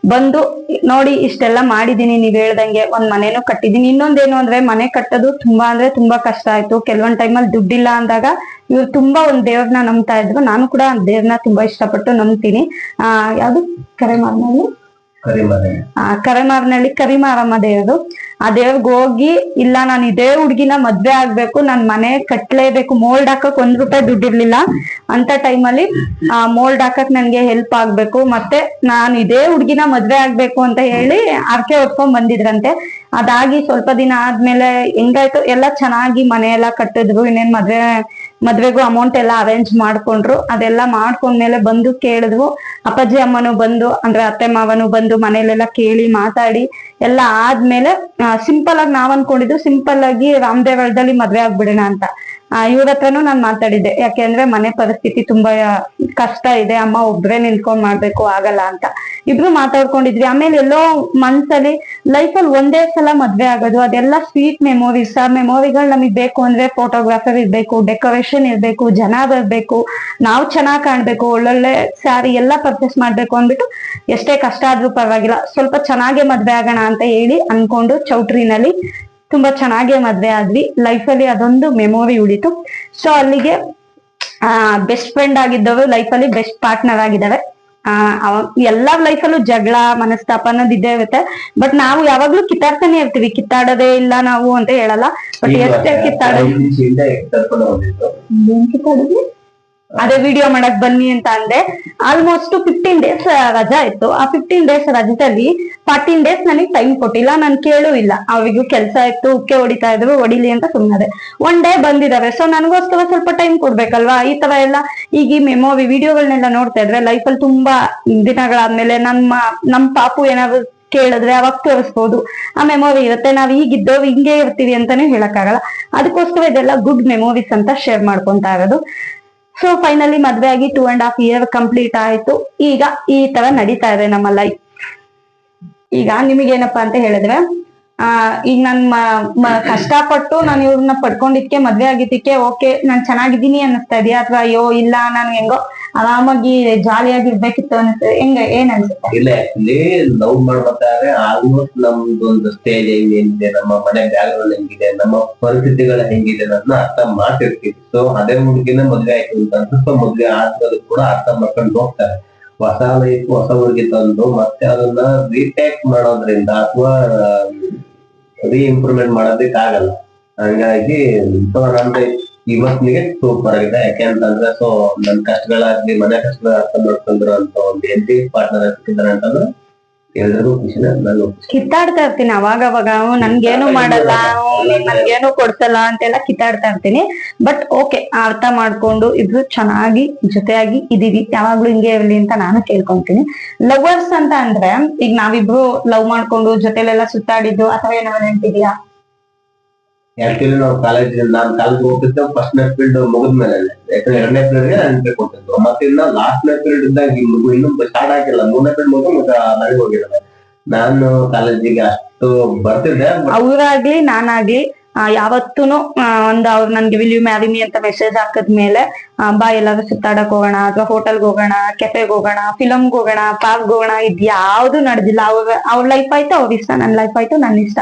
ಬಂದು ನೋಡಿ ಇಷ್ಟೆಲ್ಲ ಮಾಡಿದೀನಿ, ನೀವ್ ಹೇಳ್ದಂಗೆ ಒಂದ್ ಮನೇನು ಕಟ್ಟಿದೀನಿ. ಇನ್ನೊಂದೇನು ಅಂದ್ರೆ ಮನೆ ಕಟ್ಟೋದು ತುಂಬಾ ಅಂದ್ರೆ ತುಂಬಾ ಕಷ್ಟ ಆಯ್ತು. ಕೆಲವೊಂದ್ ಟೈಮಲ್ಲಿ ದುಡ್ಡಿಲ್ಲ ಅಂದಾಗ ಇವ್ರು ತುಂಬಾ ಒಂದ್ ದೇವ್ರನ್ನ ನಂಬ್ತಾ ಇದ್ರು. ನಾನು ಕೂಡ ದೇವ್ರನ್ನ ತುಂಬಾ ಇಷ್ಟಪಟ್ಟು ನಂಬ್ತೀನಿ. ಆ, ಯಾವ್ದು? ಕರೆ ಮಾಡಿ ಕರಿ ಮನೆ ಆ ಕರೆಮಾರ್ನಳ್ಳಿ ಕರಿಮಾರಮ್ಮ ದೇವರು ಆ ದೇವ್ರಿಗೆ ಹೋಗಿ, ಇಲ್ಲ, ನಾನು ಇದೇ ಹುಡ್ಗಿನ ಮದ್ವೆ ಆಗ್ಬೇಕು, ನನ್ ಮನೆ ಕಟ್ಲೇಬೇಕು ಮೋಲ್ಡ್ ಹಾಕಕ್ ಒಂದ್ ರೂಪಾಯಿ ದುಡ್ಡಿರ್ಲಿಲ್ಲ. ಅಂತ ಟೈಮಲ್ಲಿ ಆ ಮೋಲ್ಡ್ ಹಾಕಕ್ ನನ್ಗೆ ಹೆಲ್ಪ್ ಆಗ್ಬೇಕು. ಮತ್ತೆ ನಾನು ಇದೇ ಹುಡ್ಗಿನ ಮದ್ವೆ ಆಗ್ಬೇಕು ಅಂತ ಹೇಳಿ ಆರ್ಕೆ ಹೊತ್ಕೊಂಡ್ ಬಂದಿದ್ರಂತೆ. ಅದಾಗಿ ಸ್ವಲ್ಪ ದಿನ ಆದ್ಮೇಲೆ ಹೆಂಗಾಯ್ತು? ಎಲ್ಲ ಚೆನ್ನಾಗಿ ಮನೆ ಎಲ್ಲ ಕಟ್ಟಿದ್ರು, ಇನ್ನೇನ್ ಮದ್ವೆ ಮದ್ವೆಗೂ ಅಮೌಂಟ್ ಎಲ್ಲ ಅರೇಂಜ್ ಮಾಡ್ಕೊಂಡ್ರು. ಅದೆಲ್ಲ ಮಾಡ್ಕೊಂಡ್ಮೇಲೆ ಬಂದು ಕೇಳಿದ್ವು. ಅಪ್ಪಾಜಿ ಅಮ್ಮನು ಬಂದು, ಅಂದ್ರೆ ಅತ್ತೆ ಮಾವನು ಬಂದು ಮನೇಲೆಲ್ಲ ಕೇಳಿ ಮಾತಾಡಿ ಎಲ್ಲ ಆದ್ಮೇಲೆ ಸಿಂಪಲ್ ಆಗಿ ನಾವ್ ಅನ್ಕೊಂಡಿದ್ದು ಸಿಂಪಲ್ ಆಗಿ ರಾಮದೇವಳದಲ್ಲಿ ಮದ್ವೆ ಆಗ್ಬಿಡೋಣ ಅಂತ. ಇವ್ರ ಹತ್ರನೂ ನಾನ್ ಮಾತಾಡಿದ್ದೆ. ಯಾಕೆಂದ್ರೆ ಮನೆ ಪರಿಸ್ಥಿತಿ ತುಂಬಾ ಕಷ್ಟ ಇದೆ. ಅಮ್ಮ ಒಬ್ರೇ ನಿಂತ್ಕೊಂಡ್ ಮಾಡ್ಬೇಕು, ಆಗಲ್ಲ ಅಂತ. ಇಬ್ರು ಮಾತಾಡ್ಕೊಂಡಿದ್ವಿ. ಆಮೇಲೆ ಎಲ್ಲೋ ಮನ್ಸಲ್ಲಿ ಅಲ್ಲಿ ಒಂದೇ ಸಲ ಮದ್ವೆ ಆಗೋದು, ಅದೆಲ್ಲ ಸ್ವೀಟ್ ಮೆಮೊರೀಸ್ ಆ ಮೆಮೊರಿಗಳು ನಮಗೆ ಬೇಕು ಅಂದ್ರೆ ಫೋಟೋಗ್ರಾಫರ್ ಇರ್ಬೇಕು ಡೆಕೋರೇಷನ್ ಇರ್ಬೇಕು, ಜನ ಬರ್ಬೇಕು, ನಾವು ಚೆನ್ನಾಗ್ ಕಾಣ್ಬೇಕು, ಒಳ್ಳೊಳ್ಳೆ ಸ್ಯಾರಿ ಎಲ್ಲ ಪರ್ಚೇಸ್ ಮಾಡ್ಬೇಕು ಅಂದ್ಬಿಟ್ಟು ಎಷ್ಟೇ ಕಷ್ಟ ಆದ್ರೂ ಪರವಾಗಿಲ್ಲ. ಸ್ವಲ್ಪ ಚೆನ್ನಾಗೆ ಮದ್ವೆ ಆಗೋಣ ಅಂತ ಹೇಳಿ ಅನ್ಕೊಂಡು ಚೌಟ್ರಿನಲ್ಲಿ ತುಂಬಾ ಚೆನ್ನಾಗೆ ಮದ್ವೆ ಆದ್ವಿ. ಲೈಫ್ ಅಲ್ಲಿ ಅದೊಂದು ಮೆಮೊರಿ ಉಳಿತು. ಸೊ ಅಲ್ಲಿಗೆ ಆ ಬೆಸ್ಟ್ ಫ್ರೆಂಡ್ ಆಗಿದ್ದವರು ಅಲ್ಲಿ ಬೆಸ್ಟ್ ಪಾರ್ಟ್ನರ್ ಆಗಿದ್ದಾವೆ ಆ ಎಲ್ಲಾರ್ ಲೈಫ್ ಅಲ್ಲೂ ಜಗಳ ಮನಸ್ತಾಪ ಅನ್ನೋದು ಇದ್ದೇ ಇರುತ್ತೆ. ಬಟ್ ನಾವು ಯಾವಾಗ್ಲೂ ಕಿತ್ತಾಡ್ತಾನೆ ಇರ್ತೀವಿ. ಕಿತ್ತಾಡೋದೇ ಇಲ್ಲ ನಾವು ಅಂತ ಹೇಳಲ್ಲ. ಬಟ್ ಎಷ್ಟೇ ಕಿತ್ತಾಡೋದು ಅದೇ ವಿಡಿಯೋ ಮಾಡಕ್ ಬನ್ನಿ ಅಂತ ಅಂದೆ. ಆಲ್ಮೋಸ್ಟ್ ಫಿಫ್ಟೀನ್ ಡೇಸ್ ರಜಾ ಇತ್ತು. ಆ ಫಿಫ್ಟೀನ್ ಡೇಸ್ ರಜದಲ್ಲಿ ಫಾರ್ಟೀನ್ ಡೇಸ್ ನನಗೆ ಟೈಮ್ ಕೊಟ್ಟಿಲ್ಲ, ನಾನು ಕೇಳೂ ಇಲ್ಲ. ಅವ್ರಿಗೂ ಕೆಲಸ ಇತ್ತು, ಉಕ್ಕೆ ಹೊಡಿತಾ ಇದ್ರು, ಹೊಡಿಲಿ ಅಂತ ಸುಮ್ಮನೆ ಒನ್ ಡೇ ಬಂದಿದಾವೆ ಸೊ ನನಗೋಸ್ಕರ ಸ್ವಲ್ಪ ಟೈಮ್ ಕೊಡ್ಬೇಕಲ್ವಾ? ಈ ತರ ಎಲ್ಲ ಈಗ ಈ ಮೆಮೊರಿ ವಿಡಿಯೋಗಳನ್ನೆಲ್ಲ ನೋಡ್ತಾ ಇದ್ರೆ ಲೈಫಲ್ಲಿ ತುಂಬಾ ದಿನಗಳಾದ್ಮೇಲೆ ನಮ್ಮ, ನಮ್ ಪಾಪು ಏನಾದ್ರು ಕೇಳಿದ್ರೆ ಅವಾಗ ತೋರಿಸ್ಬೋದು. ಆ ಮೆಮೊರಿ ಇರುತ್ತೆ. ನಾವ್ ಈಗಿದ್ದೋ ಹಿಂಗೆ ಇರ್ತೀವಿ ಅಂತಾನೆ ಹೇಳಕ್ಕಾಗಲ್ಲ. ಅದಕ್ಕೋಸ್ಕರ ಇದೆಲ್ಲ ಗುಡ್ ಮೆಮೊರೀಸ್ ಅಂತ ಶೇರ್ ಮಾಡ್ಕೊಂತ ಇರೋದು. ಸೊ ಫೈನಲಿ ಮದ್ವೆ ಆಗಿ two and half year complete ಆಯ್ತು. ಈಗ ಈ ತರ ನಡೀತಾ ಇದೆ ನಮ್ಮ ಲೈಫ್ ಈಗ ನಿಮಗೇನಪ್ಪಾ ಅಂತ ಹೇಳಿದ್ರೆ ಆ, ಈಗ ನನ್ ಕಷ್ಟಪಟ್ಟು ನಾನು ಇವ್ರನ್ನ ಪಡ್ಕೊಂಡಿದ್ಕೆ, ಮದ್ವೆ ಆಗಿದ್ದಕ್ಕೆ, ಓಕೆ, ನಾನ್ ಚೆನ್ನಾಗಿದ್ದೀನಿ ಅನ್ನಿಸ್ತಾ ಇದೆಯಾ? ಅಥವಾ, ಅಯ್ಯೋ, ಇಲ್ಲ, ನಾನು ಹೆಂಗೋ ಆರಾಮಾಗಿ ಜಾಲಿಯಾಗಿ ಇರ್ಬೇಕಿತ್ತು ಅನ್ನಿಸ್ತದೆ ಹೆಂಗ, ಏನ್ ಅನ್ಸುತ್ತೆ? ಇಲ್ಲ ಲವ್ ಮಾಡ್ಬೇಕಾದ್ರೆ ಆಲ್ಮೋಸ್ಟ್ ನಮ್ದು ಒಂದು ಸ್ಟೇಜ್ ಹೆಂಗಿದೆ, ನಮ್ಮ ಮನೆ ಬ್ಯಾಗ್ರೌಂಡ್ ಹೆಂಗಿದೆ, ನಮ್ಮ ಪರಿಸ್ಥಿತಿಗಳು ಹೆಂಗಿದೆ ಅನ್ನೋದನ್ನ ಅರ್ಥ ಮಾಡ್ತಿರ್ತೀವಿ. ಸೊ ಅದೇ ಹುಡುಗಿನ ಮದ್ವೆ ಆಯ್ತು ಅಂತ ಸ್ವಲ್ಪ ಮದ್ವೆ ಆದ್ಮೇಲೆ ಕೂಡ ಅರ್ಥ ಮಾಡ್ಕೊಂಡು ಹೋಗ್ತಾರೆ. ಹೊಸ ಲೈಫ್ ಹೊಸ ಹುಡುಗಿ ತಂದು ಮತ್ತೆ ಅದನ್ನ ರೀಟೇಕ್ ಮಾಡೋದ್ರಿಂದ ಅಥವಾ ರೀ ಇಂಪ್ರೂವ್ಮೆಂಟ್ ಮಾಡೋದಕ್ಕೆ ಆಗಲ್ಲ. ಹಂಗಾಗಿ ಸೊ ನಂದು ಇವತ್ತಿಗೆ ಸೂಪರ್ ಆಗಿದೆ. ಯಾಕೆಂತಂದ್ರೆ ಸೊ ನನ್ ಕಷ್ಟಗಳಾಗ್ಲಿ, ಮನೆ ಕಷ್ಟಗಳ ಅರ್ಥ ಮಾಡ್ಕೊಂಡ್ರು ಅಂತ ಒಂದು ಹೆಲ್ತಿ ಪಾರ್ಟ್ನರ್ ಸಿಕ್ಕಿದ್ದಾರೆ ಅಂತಂದ್ರೆ ಎಲ್ರಿಗೂ ಖುಷಿನ ನಾನು ಕಿತ್ತಾಡ್ತಾ ಇರ್ತೀನಿ ಅವಾಗ ಅವಾಗ ನನ್ಗೇನು ಮಾಡಲ್ಲ ನನ್ಗೇನು ಕೊಡ್ಸಲ್ಲ ಅಂತೆಲ್ಲ ಕಿತ್ತಾಡ್ತಾ ಇರ್ತೀನಿ. ಬಟ್ ಓಕೆ ಅರ್ಥ ಮಾಡ್ಕೊಂಡು ಇಬ್ರು ಚೆನ್ನಾಗಿ ಜೊತೆಯಾಗಿ ಇದೀವಿ ಯಾವಾಗ್ಲೂ ಹಿಂಗೆ ಇರ್ಲಿ ಅಂತ ನಾನು ಕೇಳ್ಕೊಂತೀನಿ. ಲವರ್ಸ್ ಅಂತ ಅಂದ್ರೆ ಈಗ ನಾವಿಬ್ರು ಲವ್ ಮಾಡ್ಕೊಂಡು ಜೊತೆಲೆಲ್ಲ ಸುತ್ತಾಡಿದ್ದು ಅಥವಾ ಏನೋ ನೆನ್ಪಿದ್ಯಾ? ಆಕ್ಚುಲಿ ನಾವು ಕಾಲೇಜ್ ನಾನು ಕಾಲೇಜ್ ಹೋಗ್ತಿದ್ದೆ ಫಸ್ಟ್ ನೇ ಫೀಲ್ಡ್ ಮುಗಿದ್ಮೇಲೆ ಯಾಕಂದ್ರೆ ಎರಡನೇ ಪೀರಿಯಡ್ಗೆ ಗೆ ಎಂಟ್ರಿ ಕೊಟ್ಟಿದ್ದು. ಮತ್ತೆ ಇನ್ನ ಲಾಸ್ಟ್ ನೇ ಪೀರಿಯಡ್ ಇದ್ದಾಗ ಇನ್ನೂ ಸ್ಟಾರ್ಟ್ ಆಗಿಲ್ಲ. ಮೂರನೇ ಪೀರಿಯಡ್ ಮುಗಿದು ಮತ್ತೆ ನನಗೆ ಹೋಗಿರೋದು. ನಾನು ಕಾಲೇಜಿಗೆ ಅಷ್ಟು ಬರ್ತಿದ್ದೆ ಅವರಾಗ್ಲಿ, ನಾನಾಗ್ಲಿ ಯಾವತ್ತೂನು ಆ, ಒಂದ್ ಅವ್ರು ನನ್ಗೆ ವಿಲ್ ಯು ಮ್ಯಾರಿ ಮಿ ಅಂತ ಮೆಸೇಜ್ ಹಾಕದ್ಮೇಲೆ ಬಾ ಎಲ್ಲಾದ್ರೂ ಸುತ್ತಾಡಕ್ ಹೋಗೋಣ ಅಥವಾ ಹೋಟೆಲ್ಗೆ ಹೋಗೋಣ ಕೆಫೆಗೆ ಹೋಗೋಣ ಫಿಲಮ್ಗೆ ಹೋಗೋಣ ಪಾರ್ಕ್ ಹೋಗೋಣ ಇದ್ ಯಾವ್ದು ನಡೆದಿಲ್ಲ. ಅವ್ರ ಅವ್ರ ಲೈಫ್ ಆಯ್ತು ಅವ್ರ ಇಷ್ಟ ನನ್ ಲೈಫ್ ಆಯ್ತು ನನ್ ಇಷ್ಟ.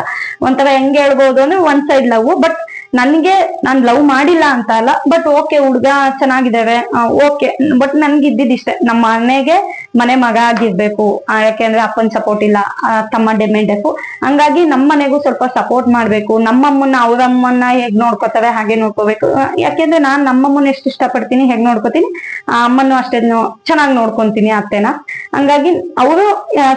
ಒಂಥರ ಹೆಂಗ್ ಹೇಳ್ಬೋದು ಅಂದ್ರೆ ಒನ್ ಸೈಡ್ ಲವ್ ಬಟ್ ನನ್ಗೆ ನಾನ್ ಲವ್ ಮಾಡಿಲ್ಲ ಅಂತ ಅಲ್ಲ ಬಟ್ ಓಕೆ ಹುಡ್ಗ ಚೆನ್ನಾಗಿದ್ದಾವೆ ಓಕೆ ಬಟ್ ನನ್ಗೆ ಇದ್ದಿದ್ ಇಷ್ಟೇ ನಮ್ಮ ಮನೆಗೆ ಮನೆ ಮಗ ಆಗಿರ್ಬೇಕು ಯಾಕೆಂದ್ರೆ ಅಪ್ಪನ್ ಸಪೋರ್ಟ್ ಇಲ್ಲ ತಮ್ಮ ಬೇಕು ಹಂಗಾಗಿ ನಮ್ಮ ಮನೆಗೂ ಸ್ವಲ್ಪ ಸಪೋರ್ಟ್ ಮಾಡ್ಬೇಕು. ನಮ್ಮಮ್ಮನ್ನ, ಅವ್ರಮ್ಮನ್ನ ಹೇಗ್ ನೋಡ್ಕೊತಾರೆ, ಹಾಗೆ ನೋಡ್ಕೋಬೇಕು. ಯಾಕೆಂದ್ರೆ ನಾನ್ ನಮ್ಮಮ್ಮನ ಎಷ್ಟು ಇಷ್ಟಪಡ್ತೀನಿ, ಹೇಗ್ ನೋಡ್ಕೋತೀನಿ, ಆ ಅಮ್ಮನ್ನು ಅಷ್ಟೇ ಚೆನ್ನಾಗಿ ನೋಡ್ಕೊಂತೀನಿ ಅತ್ತೆನ. ಹಂಗಾಗಿ ಅವರು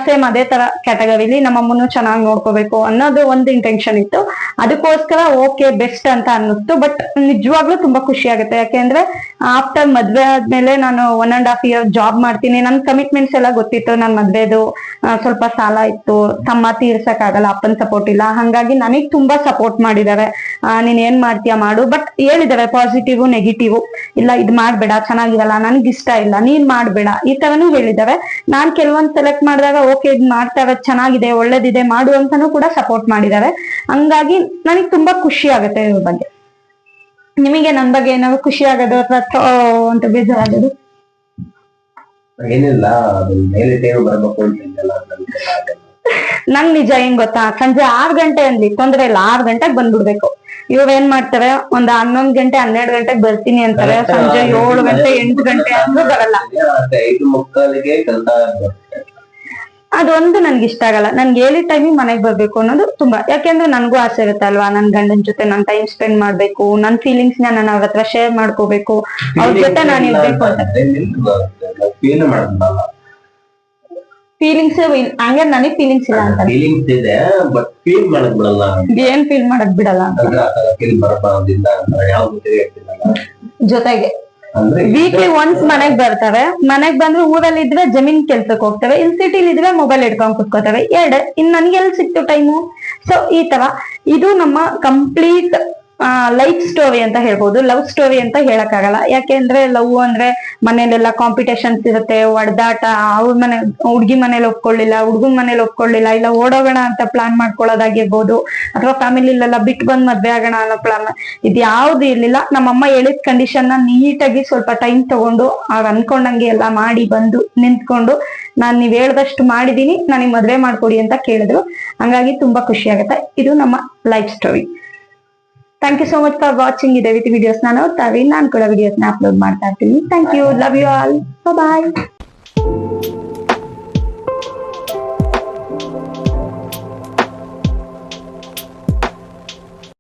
ಸೇಮ್ ಅದೇ ತರ ಕ್ಯಾಟಗರಿಲಿ ನಮ್ಮಮ್ಮನ್ನು ಚೆನ್ನಾಗಿ ನೋಡ್ಕೋಬೇಕು ಅನ್ನೋದು ಒಂದು ಇಂಟೆನ್ಷನ್ ಇತ್ತು. ಅದಕ್ಕೋಸ್ಕರ ಓಕೆ ಬೆಸ್ಟ್ ಅಂತ ಅನ್ನಿಸ್ತು ಬಟ್ ನಿಜವಾಗ್ಲೂ ತುಂಬಾ ಖುಷಿ ಆಗುತ್ತೆ. ಯಾಕೆಂದ್ರೆ ಆಫ್ಟರ್ ಮದ್ವೆ ಆದ್ಮೇಲೆ ನಾನು one and half year job ಮಾಡ್ತೀನಿ. ನನ್ ಕಮಿಟ್ಮೆಂಟ್ಸ್ ಎಲ್ಲ ಗೊತ್ತಿತ್ತು. ನನ್ ಮದ್ವೆದು ಸ್ವಲ್ಪ ಸಾಲ ಇತ್ತು. ತಮ್ಮ ತೀರ್ಸಕ್ ಆಗಲ್ಲ ಅಪ್ಪನ್ ಸಪೋರ್ಟ್ ಇಲ್ಲ. ಹಂಗಾಗಿ ನನಗ್ ತುಂಬಾ ಸಪೋರ್ಟ್ ಮಾಡಿದ್ದಾರೆ ಆ, ನೀನ್ ಏನ್ ಮಾಡ್ತೀಯ ಮಾಡು. ಬಟ್ ಹೇಳಿದಾರೆ ಪಾಸಿಟಿವ್ ನೆಗೆಟಿವ್ ಇಲ್ಲ ಇದ್ ಮಾಡ್ಬೇಡ ಚೆನ್ನಾಗಿರಲ್ಲ ನನ್ಗೆ ಇಷ್ಟ ಇಲ್ಲ ನೀನ್ ಮಾಡ್ಬೇಡ. ಈ ತರನು ಹೇಳಿದಾರೆ. ನಾನ್ ಕೆಲವೊಂದ್ ಸೆಲೆಕ್ಟ್ ಮಾಡಿದಾಗ ಓಕೆ ಇದ್ ಮಾಡ್ತಾರೆ ಚೆನ್ನಾಗಿದೆ ಒಳ್ಳೇದಿದೆ ಮಾಡು ಅಂತಾನು ಕೂಡ ಸಪೋರ್ಟ್ ಮಾಡಿದ್ದಾರೆ ಹಂಗಾಗಿ ನನಗ್ ತುಂಬಾ ಖುಷಿ ಆಗುತ್ತೆ ಇದ್ರ ಬಗ್ಗೆ. ನಿಮಗೆ ನನ್ ಬಗ್ಗೆ ಏನಾದ್ರು ಖುಷಿ ಆಗೋದು ಅಥವಾ ಅಂತ ಬೇಜಾರಾಗೋದು? ಏನಿಲ್ಲ ಅದು ಮೇಲೆ ಏನು ಬರ್ಬೇಕು ಅಂತ ಇದೆಯಲ್ಲ ನನ್ಗೆ ಆಗಲ್ಲ. ನಂಗ್ ನಿಜ ಏನ್ ಗೊತ್ತಾ? ಸಂಜೆ ಆರ್ ಗಂಟೆ ಅಂದ್ಲಿ ತೊಂದ್ರೆ ಇಲ್ಲ ಆರ್ ಗಂಟೆಗೆ ಬಂದ್ಬಿಡ್ಬೇಕು. ಇವ್ರು ಏನ್ ಮಾಡ್ತಾರೆ ಒಂದ್ ಹನ್ನೊಂದ್ ಗಂಟೆ ಹನ್ನೆರಡು ಗಂಟೆಗೆ ಬರ್ತೀನಿ ಅಂತಾರೆ. ಸಂಜೆ ಏಳು ಗಂಟೆ ಎಂಟು ಗಂಟೆ ಅಂದ್ರೂ ಬರಲ್ಲ. ಮತ್ತೆ ಐದು ಮುಕ್ಕಾಲಿಗೆ ಕೆಲಸ ಬರುತ್ತೆ ಅದೊಂದು ನನ್ಗೆ ಇಷ್ಟ ಆಗಲ್ಲ. ನನ್ಗೆ ಹೇಳಿದ ಟೈಮಿಗೆ ಮನೆಗೆ ಬರ್ಬೇಕು ಅನ್ನೋದು ತುಂಬಾ. ಯಾಕೆಂದ್ರೆ ನನಗೂ ಆಸೆ ಇರುತ್ತೆ ಅಲ್ವಾ? ನನ್ ಗಂಡನ ಜೊತೆ ನಾನು ಟೈಮ್ ಸ್ಪೆಂಡ್ ಮಾಡ್ಬೇಕು ನನ್ ಫೀಲಿಂಗ್ಸ್ನ ನಾನು ಅವ್ರ ಹತ್ರ ಶೇರ್ ಮಾಡ್ಕೋಬೇಕು. ಅವ್ರ ಜೊತೆ ನಾನು ಇರ್ಬೇಕು ಅಂತ. ಫೀಲಿಂಗ್ಸ್ ಹಂಗೆ ನನಗೆ ಫೀಲಿಂಗ್ಸ್ ಇಲ್ಲ ಅಂತ. ಫೀಲಿಂಗ್ಸ್ ಇದೆ ಬಟ್ ಫೀಲ್ ಮಾಡಕ್ ಬಿಡಲ್ಲ ಏನ್ ಫೀಲ್ ಮಾಡಕ್ ಬಿಡಲ್ಲ ಜೊತೆಗೆ. ವೀಕ್ಲಿ ಒನ್ಸ್ ಮನೆಗ್ ಬರ್ತವೆ. ಮನೆಗ್ ಬಂದ್ರೆ ಊರಲ್ಲಿ ಇದ್ರೆ ಜಮೀನ್ ಕೆಲ್ಸಕ್ಕೆ ಹೋಗ್ತವೆ. ಇಲ್ಲಿ ಸಿಟಿಲಿ ಇದ್ರೆ ಮೊಬೈಲ್ ಇಟ್ಕೊಂಡ್ ಕುತ್ಕೋತವೆ. ಎರಡ್ ಇನ್ ನನ್ಗೆ ಎಲ್ಲಿ ಸಿಕ್ತು ಟೈಮು ಸೊ ಈ ತರ. ಇದು ನಮ್ಮ ಕಂಪ್ಲೀಟ್ ಲೈಫ್ ಸ್ಟೋರಿ ಅಂತ ಹೇಳ್ಬೋದು. ಲವ್ ಸ್ಟೋರಿ ಅಂತ ಹೇಳಕ್ಕಾಗಲ್ಲ. ಯಾಕೆಂದ್ರೆ ಲವ್ ಅಂದ್ರೆ ಮನೇಲೆಲ್ಲ ಕಾಂಪಿಟೇಷನ್ಸ್ ಇರುತ್ತೆ, ಒಡೆದಾಟ, ಅವ್ರ ಮನೆ, ಹುಡ್ಗಿ ಮನೇಲಿ ಒಪ್ಕೊಳ್ಳಿಲ್ಲ, ಹುಡ್ಗನ್ ಮನೇಲಿ ಒಪ್ಕೊಳ್ಳಿಲ್ಲ, ಇಲ್ಲ ಓಡೋಗೋಣ ಅಂತ ಪ್ಲಾನ್ ಮಾಡ್ಕೊಳ್ಳೋದಾಗಿರ್ಬೋದು, ಅಥವಾ ಫ್ಯಾಮಿಲಿಲೆಲ್ಲ ಬಿಟ್ಟು ಬಂದ್ ಮದ್ವೆ ಆಗೋಣ ಅನ್ನೋ ಪ್ಲಾನ್ ಇದು ಯಾವ್ದು ಇರ್ಲಿಲ್ಲ. ನಮ್ಮಮ್ಮ ಹೇಳಿದ ಕಂಡೀಷನ್ನ ನೀಟಾಗಿ ಸ್ವಲ್ಪ ಟೈಮ್ ತಗೊಂಡು, ಅವ್ರು ಅನ್ಕೊಂಡಂಗೆ ಎಲ್ಲ ಮಾಡಿ ಬಂದು, ನಿಂತ್ಕೊಂಡು, ನಾನ್ ನೀವ್ ಹೇಳ್ದಷ್ಟು ಮಾಡಿದೀನಿ ನನಗೆ ಮದ್ವೆ ಮಾಡ್ಕೊಡಿ ಅಂತ ಕೇಳಿದ್ರು. ಹಂಗಾಗಿ ತುಂಬಾ ಖುಷಿ ಆಗುತ್ತೆ. ಇದು ನಮ್ಮ life story thank you so much for watching ಇದೇ ರೀತಿ ವಿಡಿಯೋಸ್ ನಾನು ತಾವಿಲ್ಲ ನಾನು ಕೂಡ ವಿಡಿಯೋಸ್ನ ಅಪ್ಲೋಡ್ ಮಾಡ್ತಾ ಇರ್ತೀನಿ thank you love you all bye